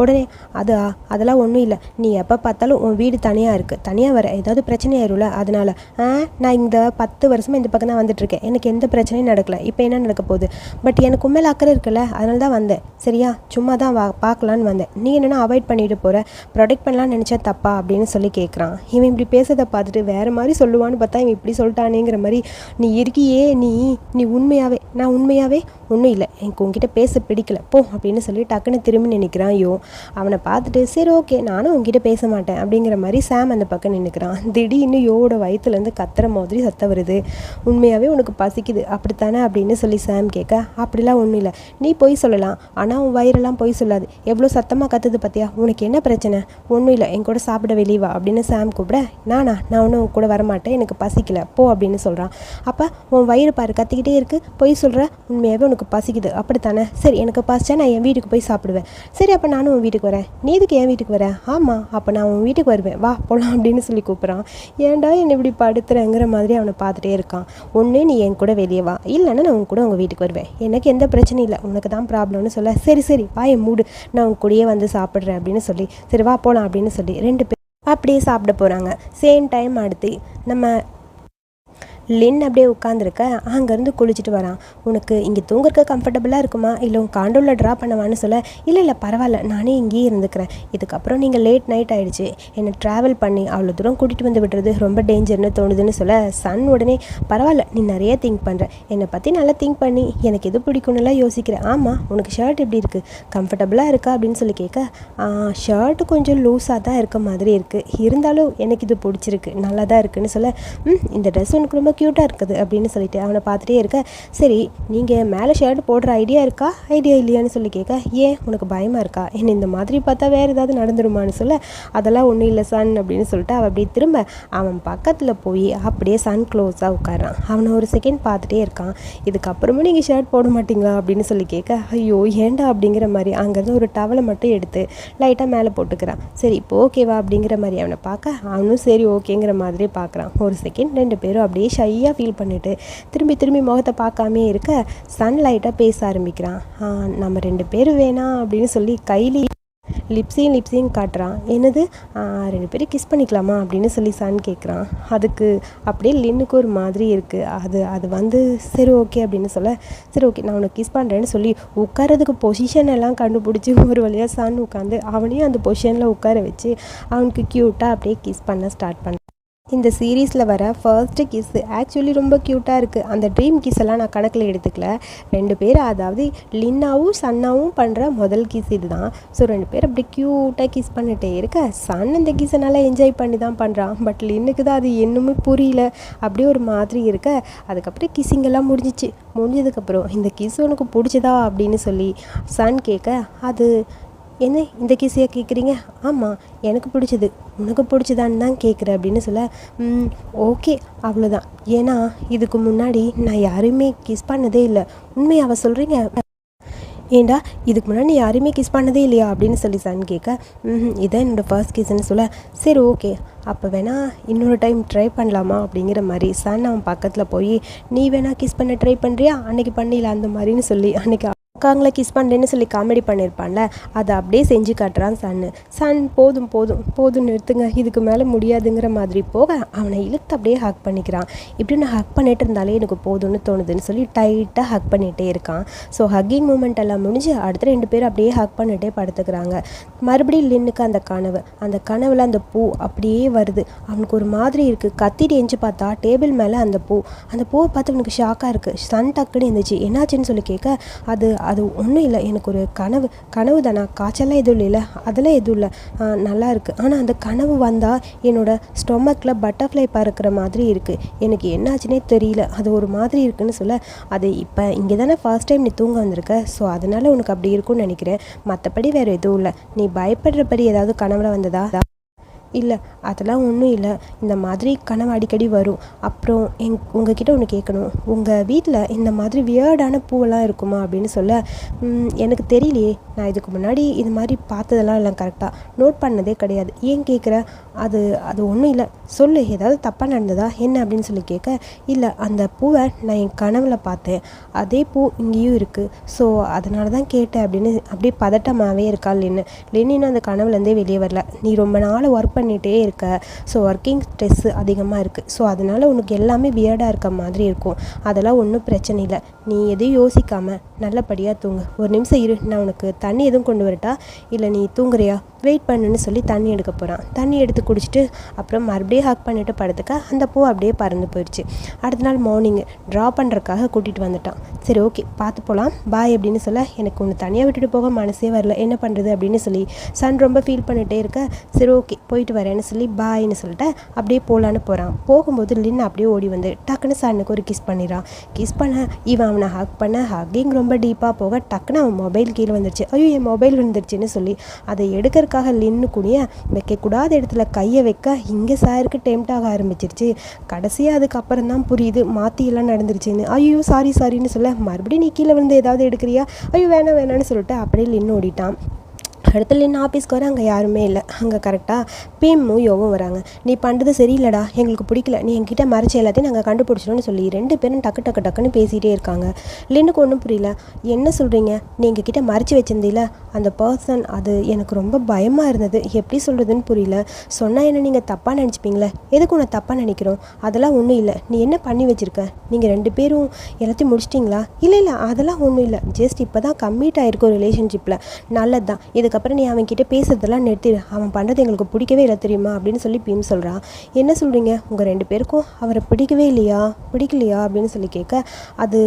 உடனே அது அதெல்லாம் ஒன்றும் இல்லை. நீ எப்போ பார்த்தாலும் உன் வீடு தனியாக இருக்குது தனியாக வர ஏதாவது பிரச்சனை ஆயிரும்ல அதனால் ஆ நான் இந்த பத்து வருஷமாக இந்த பக்கம் தான் வந்துட்டுருக்கேன் எனக்கு எந்த பிரச்சனையும் நடக்கலை. இப்போ என்ன நடக்க போகுது? பட் எனக்கு உண்மையில் அக்கறை இருக்குல்ல. அதனால தான் வந்தேன். சரியா? சும்மா தான் வா பார்க்கலான்னு வந்தேன். நீ என்னென்னா அவாய்ட் பண்ணிட்டு போகிற ப்ரொடெக்ட் பண்ணலான்னு நினச்சா தப்பா? அப்படின்னு சொல்லி கேட்குறான். இவன் இப்படி பேசுறதை பார்த்துட்டு வேறு மாதிரி சொல்லுவான்னு பார்த்தா இவன் இப்படி சொல்லிட்டானேங்கிற மாதிரி நீ இருக்கி இருக்கியே நீ நீ உண்மையாகவே நான் உண்மையாகவே ஒன்றும் இல்லை. எனக்கு உங்ககிட்ட பேச பிடிக்கல. போ அப்படின்னு சொல்லி டக்குன்னு திரும்பி நினைக்கிறான் யோ. அவனை பார்த்துட்டு சரி ஓகே. நானும் உங்ககிட்ட பேச மாட்டேன். அப்படிங்கிற மாதிரி சாம் அந்த பக்கம் நின்றுக்கிறான் திடீர்னு யோவோட வயிற்றுலேருந்து கத்துற மாதிரி சத்தம் வருது. உண்மையாகவே உனக்கு பசிக்குது. அப்படித்தானே? அப்படின்னு சொல்லி சாம் கேட்க அப்படிலாம் ஒன்றும் இல்லை. நீ பொய் சொல்லலாம். ஆனால் உன் வயிறெல்லாம் பொய் சொல்லாது. எவ்வளோ சத்தமாக கத்துது பார்த்தியா உனக்கு என்ன பிரச்சனை? ஒன்றும் இல்லை. என் கூட சாப்பிட வெளியே வா. அப்படின்னு சாம் கூப்பிட நானா? நான் ஒன்றும் கூட வரமாட்டேன். எனக்கு பசிக்கல. போ. அப்படின்னு சொல்கிறான் அப்போ உன் வயிறு பாரு. கத்திக்கிட்டே இருக்குது பொய் சொல்கிற உண்மையாகவே உனக்கு பசிக்குது. அப்படித்தானே? சரி எனக்கு பசிச்சா நான் என் வீட்டுக்கு போய் சாப்பிடுவேன். சரி அப்போ நானும் உன் வீட்டுக்கு வரேன். நீ இதுக்கு என் வீட்டுக்கு வரேன் ஆமாம் அப்போ நான் உன் வீட்டுக்கு வருவேன். வா போகலாம் அப்படின்னு சொல்லி கூப்பிட்றான். ஏன்டா என்னை இப்படி படுத்துறேங்கிற மாதிரி அவனை பார்த்துட்டே இருக்கான். ஒன்று நீ என் கூட வெளியே வா. இல்லைன்னா நான் உன் கூட உங்கள் வீட்டுக்கு வருவேன். எனக்கு எந்த பிரச்சனையும் இல்லை. உனக்கு தான் ப்ராப்ளம்னு சொல்ல. சரி சரி வா என் மூடு. நான் உன் கூடயே வந்து சாப்பிட்றேன் அப்படின்னு சொல்லி. சரி வா போகலாம் அப்படின்னு சொல்லி. ரெண்டு பேர் அப்படியே சாப்பிட போகிறாங்க சேம் டைம் அடுத்து நம்ம லின் அப்படியே உட்காந்துருக்க அங்கேருந்து குளிச்சுட்டு வரான். உனக்கு இங்கே தூங்குறக்க கம்ஃபர்டபுளாக இருக்குமா? இல்லை உன் காண்டோவில் ட்ரா பண்ணவான்னு சொல்ல? இல்லை இல்லை பரவாயில்ல. நானே இங்கேயே இருந்துக்கிறேன். இதுக்கப்புறம் நீங்கள் லேட் நைட் ஆகிடுச்சு என்னை ட்ராவல் பண்ணி அவ்வளோ தூரம் கூட்டிகிட்டு வந்து விடுறது ரொம்ப டேஞ்சர்னு தோணுதுன்னு சொல்ல சன் உடனே பரவாயில்ல நீ நிறைய திங்க் பண்ணுற என்னை பற்றி நல்லா திங்க் பண்ணி எனக்கு எது பிடிக்கும்னுலாம் யோசிக்கிறேன் ஆமாம் உனக்கு ஷர்ட் எப்படி இருக்குது கம்ஃபர்டபுளாக இருக்கா? அப்படின்னு சொல்லி கேட்க ஷர்ட்டு கொஞ்சம் லூஸாக தான் இருக்க மாதிரி இருக்குது இருந்தாலும் எனக்கு இது பிடிச்சிருக்கு. நல்லா தான் இருக்குன்னு சொல்ல ம் இந்த ட்ரெஸ் உனக்கு ரொம்ப க்யூட்டாக இருக்குது அப்படின்னு சொல்லிட்டு அவனை பார்த்துட்டே இருக்க சரி நீங்கள் மேலே ஷர்ட் போடுற ஐடியா இருக்கா? ஐடியா இல்லையான்னு சொல்லி கேட்க ஏன்? உனக்கு பயமாக இருக்கா? என்னை இந்த மாதிரி பார்த்தா வேறு ஏதாவது நடந்துருமான்னு சொல்ல அதெல்லாம் ஒன்றும் இல்லை சன் அப்படின்னு சொல்லிட்டு அவன் அப்படியே திரும்ப அவன் பக்கத்தில் போய் அப்படியே சன் க்ளோஸாக உட்காரான் அவனை ஒரு செகண்ட் பார்த்துட்டே இருக்கான். இதுக்கப்புறமும் நீங்கள் ஷர்ட் போட மாட்டிங்களா? அப்படின்னு சொல்லி கேட்க ஐயோ ஏண்டா? அப்படிங்கிற மாதிரி அங்கேருந்து ஒரு டவலை மட்டும் எடுத்து லைட்டாக மேலே போட்டுக்கிறான். சரி இப்போ ஓகேவா அப்படிங்கிற மாதிரி அவனை பார்க்க அவனும் சரி ஓகேங்கிற மாதிரி பார்க்குறான். ஒரு செகண்ட் ரெண்டு பேரும் அப்படியே ஷை ஷையாக ஃபீல் பண்ணிவிட்டு திரும்பி திரும்பி முகத்தை பார்க்காமே இருக்க சன்லைட்டாக பேச ஆரம்பிக்கிறான். நம்ம ரெண்டு பேரும் வேணாம் அப்படின்னு சொல்லி கைலி லிப்ஸையும் லிப்ஸையும் காட்டுறான். என்னது? ரெண்டு பேரும் கிஸ் பண்ணிக்கலாமா அப்படின்னு சொல்லி சன் கேட்குறான். அதுக்கு அப்படியே லின்னுக்கு ஒரு மாதிரி இருக்குது அது அது வந்து சரி ஓகே அப்படின்னு சொல்ல சரி ஓகே நான் உனக்கு கிஸ் பண்ணுறேன்னு சொல்லி உட்காரதுக்கு பொசிஷன் எல்லாம் கண்டுபிடிச்சி ஒரு வழியாக சன் உட்காந்து அவனையும் அந்த பொசிஷனில் உட்கார வச்சு அவனுக்கு க்யூட்டாக அப்படியே கிஸ் பண்ண ஸ்டார்ட் பண்ண. இந்த சீரீஸில் வர ஃபர்ஸ்ட்டு கிஸ் ஆக்சுவலி ரொம்ப க்யூட்டாக இருக்குது அந்த ட்ரீம் கிஸ் எல்லாம் நான் கணக்கில் எடுத்துக்கல. ரெண்டு பேர் அதாவது லின்னாவும் சன்னாவும் பண்ணுற முதல் கிஸ் இது தான் ஸோ ரெண்டு பேர் அப்படி க்யூட்டாக கிஸ் பண்ணிட்டே இருக்க. சன் இந்த கிஸ்ஸை நல்லா என்ஜாய் பண்ணி தான் பண்ணுறான் பட் லின்னுக்கு தான் அது இன்னுமே புரியல. அப்படியே ஒரு மாதிரி இருக்க. அதுக்கப்புறம் கிஸ்ஸிங்கெல்லாம் முடிஞ்சிச்சு. முடிஞ்சதுக்கப்புறம் இந்த கிஸ் உனக்கு பிடிச்சதா? அப்படின்னு சொல்லி சன் கேட்க அது என்ன இந்த கிசியா கேட்குறீங்க ஆமாம் எனக்கு பிடிச்சது. உனக்கு பிடிச்சதான்னு தான் கேட்குறேன் அப்படின்னு சொல்ல "ம், ஓகே அவ்வளோதான் ஏன்னா இதுக்கு முன்னாடி நான் யாரையுமே கிஸ் பண்ணதே இல்லை. உண்மையை அவ சொல்கிறீங்க ஏண்டா இதுக்கு முன்னாடி நீ யாரையுமே கிஸ் பண்ணதே இல்லையா அப்படின்னு சொல்லி சன் கேட்க இதான் என்னோடய ஃபர்ஸ்ட் கிஸ்ன்னு சொல்ல சரி ஓகே. அப்போ வேணால் இன்னொரு டைம் ட்ரை பண்ணலாமா? அப்படிங்கிற மாதிரி சன் அவன் பக்கத்தில் போய் நீ வேணால் கிஸ் பண்ண ட்ரை பண்ணுறியா அன்னைக்கு பண்ணிடல அந்த மாதிரின்னு சொல்லி அன்றைக்கி அக்காங்களை கிஸ் பண்ணுறேன்னு சொல்லி காமெடி பண்ணியிருப்பான்ல அதை அப்படியே செஞ்சு காட்டுறான் சன்னு. சன் போதும் போதும் போதும் நிறுத்துங்க. இதுக்கு மேலே முடியாதுங்கிற மாதிரி போக அவனை இழுத்து அப்படியே ஹக் பண்ணிக்கிறான். இப்படி நான் ஹக் பண்ணிட்டு இருந்தாலே எனக்கு போதும்னு தோணுதுன்னு சொல்லி டைட்டாக ஹக் பண்ணிகிட்டே இருக்கான். ஸோ ஹக்கிங் மூமெண்ட் எல்லாம் முடிஞ்சு அடுத்த ரெண்டு பேரும் அப்படியே ஹக் பண்ணிட்டே படுத்துக்கிறாங்க. மறுபடியும் லின்னுக்கு அந்த கனவு. அந்த கனவில் அந்த பூ அப்படியே வருது. அவனுக்கு ஒரு மாதிரி இருக்குது கத்திட்டு எஞ்சி பார்த்தா டேபிள் மேலே அந்த பூ. அந்த பூவை பார்த்து அவனுக்கு ஷாக்காக இருக்குது சன் டக்குன்னு இருந்துச்சு என்னாச்சுன்னு சொல்லி கேட்க அது அது ஒன்றும் இல்லை. எனக்கு ஒரு கனவு கனவு தானா? காய்ச்சல்லாம் எதுவும் இல்லைல்ல. அதெல்லாம் எதுவும் இல்லை. நல்லா இருக்குது ஆனால் அந்த கனவு வந்தால் என்னோட ஸ்டொமக்கில் பட்டர்ஃப்ளை பறக்கிற மாதிரி இருக்குது எனக்கு என்னாச்சுன்னே தெரியல. அது ஒரு மாதிரி இருக்குன்னு சொல்ல அது இப்போ இங்கே தானே ஃபர்ஸ்ட் டைம் நீ தூங்க வந்திருக்க. ஸோ அதனால் உனக்கு அப்படி இருக்கும்னு நினைக்கிறேன். மற்றபடி வேறு எதுவும் இல்லை. நீ பயப்படுறபடி ஏதாவது கனவுல வந்ததா? இல்லை அதெல்லாம் ஒன்றும் இல்லை. இந்த மாதிரி கனவு அடிக்கடி வரும். அப்புறம் எங் உங்ககிட்ட ஒன்று கேட்கணும் உங்கள் வீட்டில் இந்த மாதிரி வியர்டான பூவெல்லாம் இருக்குமா அப்படின்னு சொல்ல எனக்கு தெரியலையே. நான் இதுக்கு முன்னாடி இது மாதிரி பார்த்ததெல்லாம் எல்லாம் கரெக்டாக நோட் பண்ணதே கிடையாது. ஏன் கேட்குற அது அது ஒன்றும் இல்லை. சொல்லு ஏதாவது தப்பாக நடந்ததா? என்ன அப்படின்னு சொல்லி கேட்க இல்லை அந்த பூவை நான் என் கனவில் பார்த்தேன். அதே பூ இங்கேயும் இருக்குது ஸோ அதனால தான் கேட்டேன் அப்படின்னு அப்படியே பதட்டமாகவே இருக்கா லின்னு. லின்னு அந்த கனவுலேருந்தே வெளியே வரல. நீ ரொம்ப நாள் ஒர்க் பண்ணிகிட்டே இருக்க. ஸோ ஒர்க்கிங் ஸ்ட்ரெஸ்ஸு அதிகமாக இருக்குது ஸோ அதனால் உனக்கு எல்லாமே வியர்டாக இருக்க மாதிரி இருக்கும். அதெல்லாம் ஒன்றும் பிரச்சனை இல்லை. நீ எதையும் யோசிக்காமல் நல்லபடியாக தூங்கு. ஒரு நிமிஷம் இரு நான் உனக்கு த தண்ணி எதுவும் கொண்டு வரட்டா? இல்லை நீ தூங்குறியா? வெயிட் பண்ணுன்னு சொல்லி தண்ணி எடுக்க போகிறான் தண்ணி எடுத்து குடிச்சிட்டு அப்புறம் மறுபடியும் ஹக் பண்ணிவிட்டு படுத்துக்க அந்த பூ அப்படியே பறந்து போயிடுச்சு. அடுத்த நாள் மார்னிங் ட்ரா பண்ணுறக்காக கூட்டிகிட்டு வந்துட்டான். சரி ஓகே பார்த்து போகலாம் பாய் அப்படின்னு சொல்ல எனக்கு ஒன்று தனியாக விட்டுட்டு போக மனசே வரல. என்ன பண்ணுறது அப்படின்னு சொல்லி சன் ரொம்ப ஃபீல் பண்ணிகிட்டே இருக்க சரி ஓகே போயிட்டு வரேன்னு சொல்லி பாய்னு சொல்லிட்டு அப்படியே போகலான்னு போகிறான் போகும்போது லின் அப்படியே ஓடி வந்து டக்குன்னு சன்னுக்கு ஒரு கிஸ் பண்ணிடுறான். கிஸ் பண்ண இவன் அவனை ஹக் பண்ண ஹக்கிங் ரொம்ப டீப்பாக போக டக்குன்னு அவன் மொபைல் கீழே வந்துருச்சு. ஐயோ என் மொபைல் வந்துருச்சுன்னு சொல்லி அதை சாருக்காக நின்று குனிய வைக்கக்கூடாத இடத்துல கையை வைக்க இங்கே சாருக்கு டெம்ட் ஆக ஆரம்பிச்சிருச்சு. கடைசியாக அதுக்கப்புறம் தான் புரியுது மாற்றி எல்லாம் நடந்துருச்சுன்னு. ஐயோ சாரி சாரின்னு சொல்ல மறுபடியும் நீ கீழே வந்து ஏதாவது எடுக்கிறியா? ஐயோ வேணாம் வேணாம்னு சொல்லிட்டு அப்படியே நின்று ஓடிட்டான். அடுத்து லின்னு ஆஃபீஸ்க்கு வர அங்கே யாருமே இல்லை. அங்கே கரெக்டாக பீமும் யோவும் வராங்க. நீ பண்ணுறது சரியில்லடா. எங்களுக்கு பிடிக்கல. நீ என்கிட்ட மறைச்ச எல்லாத்தையும் நாங்கள் கண்டுபிடிச்சிட்டோம்னு சொல்லி ரெண்டு பேரும் டக்கு டக்கு டக்குன்னு பேசிகிட்டே இருக்காங்க. லின்னுக்கு ஒன்றும் புரியல. என்ன சொல்கிறீங்க நீ எங்ககிட்ட மறைச்சி வச்சிருந்தீல? அந்த பர்சன் அது எனக்கு ரொம்ப பயமாக இருந்தது. எப்படி சொல்கிறதுன்னு புரியல. சொன்னால் என்ன நீங்கள் தப்பாக நினச்சிப்பீங்களே? எதுக்கு உன்னை தப்பாக நினைக்கிறோம்? அதெல்லாம் ஒன்றும் இல்லை. நீ என்ன பண்ணி வச்சுருக்க? நீங்கள் ரெண்டு பேரும் எல்லாத்தையும் முடிச்சிட்டிங்களா? இல்லை இல்லை. அதெல்லாம் ஒன்றும் இல்லை. ஜஸ்ட் இப்போ தான் கம்மிட் ஆகிருக்கும் ரிலேஷன்ஷிப்பில் நல்லது தான் அதுக்கப்புறம் நீ அவன்கிட்ட பேசுறதெல்லாம் நிறுத்திடு அவன் பண்ணுறது எங்களுக்கு பிடிக்கவே இல்லை தெரியுமா? அப்படின்னு சொல்லி பீம் சொல்கிறான் என்ன சொல்கிறீங்க உங்கள் ரெண்டு பேருக்கும் அவரை பிடிக்கவே இல்லையா? பிடிக்கலையா? அப்படின்னு சொல்லி கேட்க அது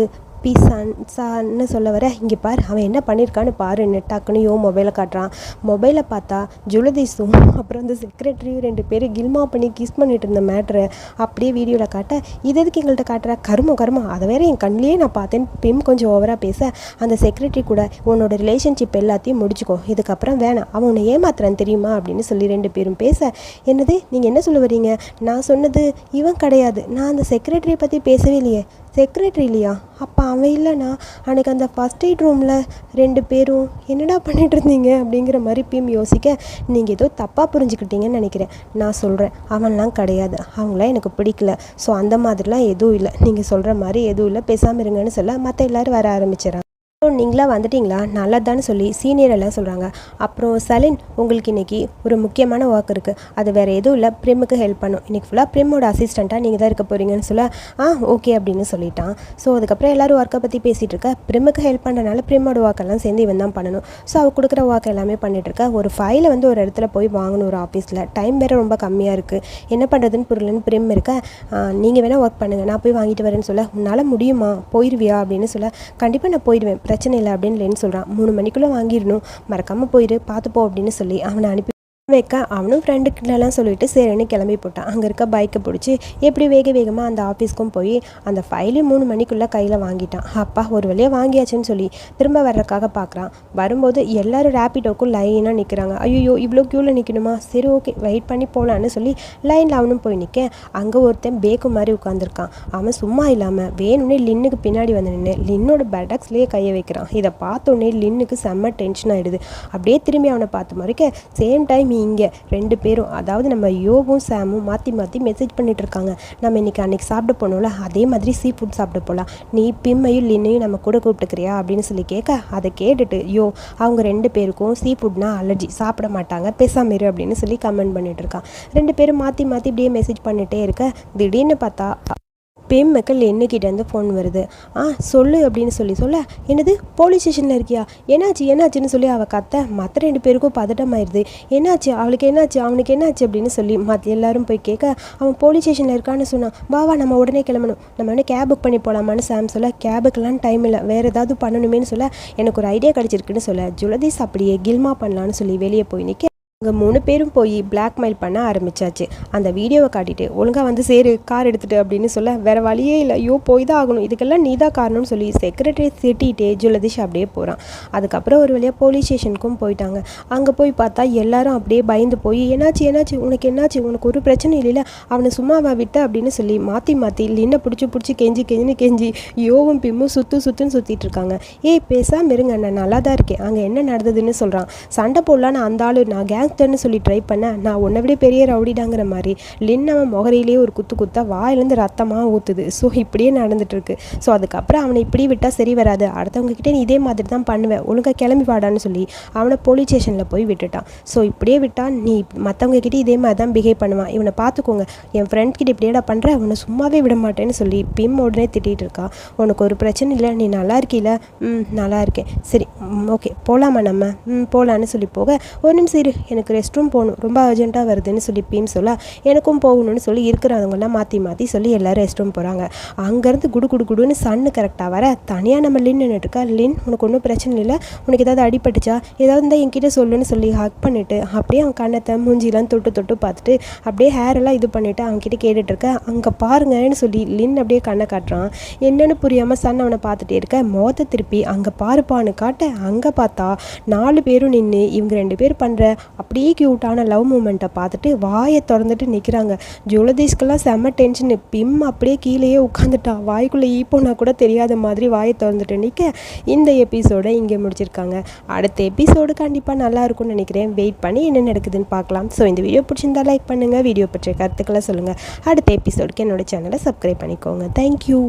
பி சன் சான்னு சொல்ல வர இங்கே பார் அவன் என்ன பண்ணியிருக்கான்னு பாருன்னு டக்குன்னு யோ மொபைலை காட்டுறான். மொபைலை பார்த்தா ஜுலதீஸும் அப்புறம் அந்த செக்ரட்டரியும் ரெண்டு பேரும் கில்மா பண்ணி கிஸ் பண்ணிட்டு இருந்த மேட்ரை அப்படியே வீடியோவில் காட்ட இது எதுக்கு எங்கள்கிட்ட காட்டுற? கருமம் கருமம். அதை வேற என் கண்ணிலேயே நான் பார்த்தேன். பிம் கொஞ்சம் ஓவராக பேச அந்த செக்ரட்டரி கூட உன்னோட ரிலேஷன்ஷிப் எல்லாத்தையும் முடிச்சுக்கோ. இதுக்கப்புறம் வேணாம். அவன் உன்னை ஏமாத்துறான் தெரியுமா? அப்படின்னு சொல்லி ரெண்டு பேரும் பேச என்னது? நீங்கள் என்ன சொல்ல வரீங்க நான் சொன்னது இவன் கிடையாது. நான் அந்த செக்ரட்டரியை பற்றி பேசவே இல்லையே. செக்ரட்டரி இல்லையா? அப்போ அவன் இல்லைனா அன்னைக்கு அந்த ஃபஸ்ட் எய்ட் ரூமில் ரெண்டு பேரும் என்னடா பண்ணிட்டு இருந்தீங்க அப்படிங்கிற மாதிரி பிம் யோசிக்க நீங்கள் ஏதோ தப்பாக புரிஞ்சுக்கிட்டீங்கன்னு நினைக்கிறேன். நான் சொல்கிறேன் அவன்லாம் கிடையாது. அவங்களாம் எனக்கு பிடிக்கல. ஸோ அந்த மாதிரிலாம் எதுவும் இல்லை. நீங்கள் சொல்கிற மாதிரி எதுவும் இல்லை. பேசாமல் இருங்கன்னு சொல்ல மற்ற எல்லோரும் வர ஆரம்பிச்சிடறாங்க. ஓ நீங்களா வந்துட்டீங்களா? நல்லதான்னு சொல்லி சீனியர் எல்லாம் சொல்கிறாங்க அப்புறம் சலின் உங்களுக்கு இன்றைக்கி ஒரு முக்கியமான ஒர்க் இருக்குது அது வேறு எதுவும் இல்லை. ப்ரிமுக்கு ஹெல்ப் பண்ணும். இன்றைக்கி ஃபுல்லாக ப்ரிம்மோட அசிஸ்டண்ட்டாக நீங்கள் தான் இருக்க போகிறீங்கன்னு சொல்ல ஆ ஓகே அப்படின்னு சொல்லிட்டான். ஸோ அதுக்கப்புறம் எல்லோரும் ஒர்க்கை பற்றி பேசிகிட்டு இருக்க ப்ரிமுக்கு ஹெல்ப் பண்ணுறனால ப்ரிம்மோட ஒர்க்கெல்லாம் சேர்ந்து இவன் தான் பண்ணணும். ஸோ அவள் கொடுக்குற ஒர்க் எல்லாமே பண்ணிகிட்டு இருக்க. ஒரு ஃபைலை வந்து ஒரு இடத்துல போய் வாங்கணும் ஒரு ஆஃபீஸில் டைம் வேறு ரொம்ப கம்மியாக இருக்குது என்ன பண்ணுறதுன்னு புரியலன்னு ப்ரிம் இருக்க நீங்கள் வேணால் ஒர்க் பண்ணுங்கள் நான் போய் வாங்கிட்டு வரேன்னு சொல்ல உன்னால் முடியுமா? போயிடுவியா அப்படின்னு சொல்ல கண்டிப்பாக நான் போயிடுவேன் பிரச்சனை இல்லை அப்படின்னு லென் சொல்கிறான் மூணு மணிக்குள்ளே வாங்கிடணும். மறக்காமல் போயிடு பார்த்துப்போ அப்படின்னு சொல்லி அவனை அனுப்பி வைக்க. அவனும் ஃப்ரெண்டுக்கிட்டலாம் சொல்லிட்டு சரின்னு கிளம்பி போட்டான். அங்கே இருக்க பைக்கை பிடிச்சி எப்படி வேக வேகமாக அந்த ஆஃபீஸ்க்கும் போய் அந்த ஃபைலையும் மூணு மணிக்குள்ளே கையில் வாங்கிட்டான். அப்பா ஒரு வழியாக வாங்கியாச்சுன்னு சொல்லி திரும்ப வர்றதுக்காக பார்க்குறான் வரும்போது எல்லோரும் ரேப்பிடோக்கும் லைனாக நிற்கிறாங்க ஐயோ இவ்வளோ க்யூவில் நிற்கணுமா சரி ஓகே வெயிட் பண்ணி போகலான்னு சொல்லி லைனில் அவனும் போய் நிற்க அங்கே ஒருத்தன் பேக்கு மாதிரி உட்காந்துருக்கான் அவன் சும்மா இல்லாமல் வேணும்னே லின்னுக்கு பின்னாடி வந்து நின்று லின்னோட பெடக்ஸ்லேயே கையை வைக்கிறான். இதை பார்த்தோன்னே லின்னுக்கு செம்ம டென்ஷன் ஆகிடுது அப்படியே திரும்பி அவனை பார்த்த மறைக்க சேம் டைம் இங்கே. ரெண்டு பேரும் அதாவது நம்ம யோகும் சாமும் மாற்றி மாற்றி மெசேஜ் பண்ணிட்டு இருக்காங்க நம்ம இன்றைக்கி அன்றைக்கி சாப்பிட போனோம்ல அதே மாதிரி சீ ஃபுட் சாப்பிட போகலாம் நீ பிம்மையும் லின்னையும் நம்ம கூட கூப்பிட்டுக்கிறியா அப்படின்னு சொல்லி கேட்க அதை கேட்டுட்டு யோ அவங்க ரெண்டு பேருக்கும் சீ ஃபுட்னா அலர்ஜி சாப்பிட மாட்டாங்க பேசாம அப்படின்னு சொல்லி கமெண்ட் பண்ணிட்டு இருக்கான் ரெண்டு பேரும் மாற்றி மாற்றி இப்படியே மெசேஜ் பண்ணிகிட்டே இருக்க திடீர்னு பார்த்தா பெம்மைக்கு என்னக்கிட்டேருந்து ஃபோன் வருது? ஆ சொல்லு அப்படின்னு சொல்லி. சொல்ல என்னது போலீஸ் ஸ்டேஷனில் இருக்கியா? என்னாச்சு என்னாச்சுன்னு சொல்லி அவள் கத்த மற்ற ரெண்டு பேருக்கும் பதட்டமாயிருது. என்னாச்சு அவளுக்கு என்னாச்சு அவனுக்கு என்னாச்சு அப்படின்னு சொல்லி மற்ற எல்லாரும் போய் கேட்க அவன் போலீஸ் ஸ்டேஷனில் இருக்கான்னு சொன்னான் வாவா நம்ம உடனே கிளம்பணும். நம்ம வந்து கேப் புக் பண்ணி போகலாமான்னு சாம் சொல்ல கேபுக்கெல்லாம் டைம் இல்லை. வேறு ஏதாவது பண்ணணுமேனு சொல்ல எனக்கு ஒரு ஐடியா கிடச்சிருக்குன்னு சொல்ல ஜுலதீஸ் அப்படியே கில்மா பண்ணலான்னு சொல்லி வெளியே போய் நிற்க அங்கே மூணு பேரும் போய் பிளாக்மெயில் பண்ண ஆரம்பிச்சாச்சு. அந்த வீடியோவை காட்டிட்டு ஒழுங்காக வந்து சேரு கார் எடுத்துட்டு அப்படின்னு சொல்ல வேறு வழியே இல்லை. ஐயோ போய் தான் ஆகணும். இதுக்கெல்லாம் நீ தான் காரணம்னு சொல்லி செக்ரட்டரி திட்டிகிட்டே ஜுலதிஷ் அப்படியே போகிறான் அதுக்கப்புறம் ஒரு வழியாக போலீஸ் ஸ்டேஷனுக்கும் போயிட்டாங்க. அங்கே போய் பார்த்தா எல்லாரும் அப்படியே பயந்து போய் என்னாச்சு என்னாச்சு? உனக்கு என்னாச்சு? உனக்கு ஒரு பிரச்சனை இல்லைல்ல. அவனை சும்மாவா விட்ட? அப்படின்னு சொல்லி மாற்றி மாற்றி லின்ன பிடிச்சி பிடிச்சி கெஞ்சி கெஞ்சின்னு கெஞ்சி யோவும் பிம்மும் சுற்று சுற்றுன்னு சுற்றிட்டு இருக்காங்க. ஏய் பேசாமல் இருங்க நான் நல்லா தான் இருக்கேன். அங்கே என்ன நடந்ததுன்னு சொல்கிறான் சண்டை போடலான்னு அந்த ஆள். நான் கேங் ஒருத்தன்னு சொல்லி ட்ரை பண்ண நான் உன்னை விட பெரிய ரவுடிடாங்கிற மாதிரி லின் அவன் முகரையிலேயே ஒரு குத்து குத்தா வாயிலேருந்து ரத்தமாக ஊற்றுது ஸோ இப்படியே நடந்துட்டுருக்கு. ஸோ அதுக்கப்புறம் அவனை இப்படி விட்டால் சரி வராது. அடுத்தவங்க கிட்டே நீ இதே மாதிரி தான் பண்ணுவேன் ஒழுங்காக கிளம்பி வாடான்னு சொல்லி அவனை போலீஸ் ஸ்டேஷனில் போய் விட்டுட்டான். ஸோ இப்படியே விட்டால் நீ மற்றவங்க கிட்டே இதே மாதிரி தான் பிஹேவ் பண்ணுவான். இவனை பார்த்துக்கோங்க. என் ஃப்ரெண்ட் கிட்ட இப்படியேடா பண்ணுற அவனை சும்மாவே விட மாட்டேன்னு சொல்லி பிம் உடனே திட்டிகிட்டு இருக்கா. உனக்கு ஒரு பிரச்சனை இல்லை. நீ நல்லா இருக்கீல? ம் நல்லா இருக்கேன். சரி ஓகே போகலாமா நம்ம? ம் போகலான்னு சொல்லி போக ஒரு நிமிஷம் இரு. எனக்கு எனக்கு ரெஸ்ட் ரூம் போகணும். ரொம்ப அர்ஜென்ட்டாக வருதுன்னு சொல்லி பீம் சொல்ல எனக்கும் போகணும்னு சொல்லி இருக்கிறவங்கலாம் மாற்றி மாற்றி சொல்லி எல்லோரும் ரெஸ்ட் ரூம் போகிறாங்க அங்கேருந்து குடு குடு குடுன்னு சன்னு கரெக்டாக வர தனியாக நம்ம லின் நின்றுட்டுருக்கா லின் உனக்கு ஒன்றும் பிரச்சனை இல்லை. உனக்கு ஏதாவது அடிபட்டுச்சா? ஏதாவது இருந்தால் என்கிட்ட சொல்லுன்னு சொல்லி ஹக் பண்ணிவிட்டு அப்படியே அவன் கண்ணத்தை மூஞ்சிலாம் தொட்டு தொட்டு பார்த்துட்டு அப்படியே ஹேர் எல்லாம் இது பண்ணிவிட்டு அவன்கிட்ட கேட்டுட்ருக்க அங்கே பாருங்கன்னு சொல்லி லின் அப்படியே கண்ணை காட்டுறான். என்னென்னு புரியாமல் சன் அவனை பார்த்துட்டே இருக்க. மோத திருப்பி அங்கே பாருப்பான்னு காட்ட. அங்கே பார்த்தா நாலு பேரும் நின்று இவங்க ரெண்டு பேர் பண்ணுற அப்படியே க்யூட்டான லவ் மூமெண்ட்டை பார்த்துட்டு வாயை திறந்துட்டு நிற்கிறாங்க ஜுவலதீஸ்க்கெல்லாம் செம்ம டென்ஷனு பிம் அப்படியே கீழேயே உட்காந்துட்டா வாய்க்குள்ளே ஈப்போனா கூட தெரியாத மாதிரி வாயை திறந்துட்டு நிற்க இந்த எபிசோடை இங்கே முடிச்சிருக்காங்க. அடுத்த எபிசோடு கண்டிப்பாக நல்லா இருக்கும்னு நினைக்கிறேன். வெயிட் பண்ணி என்ன நடக்குதுன்னு பார்க்கலாம். ஸோ இந்த வீடியோ பிடிச்சிருந்தா லைக் பண்ணுங்கள் வீடியோ பற்றிய கருத்துக்களை சொல்லுங்கள் அடுத்த எபிசோடுக்கு என்னோடய சேனலை சப்ஸ்கிரைப் பண்ணிக்கோங்க. தேங்க்யூ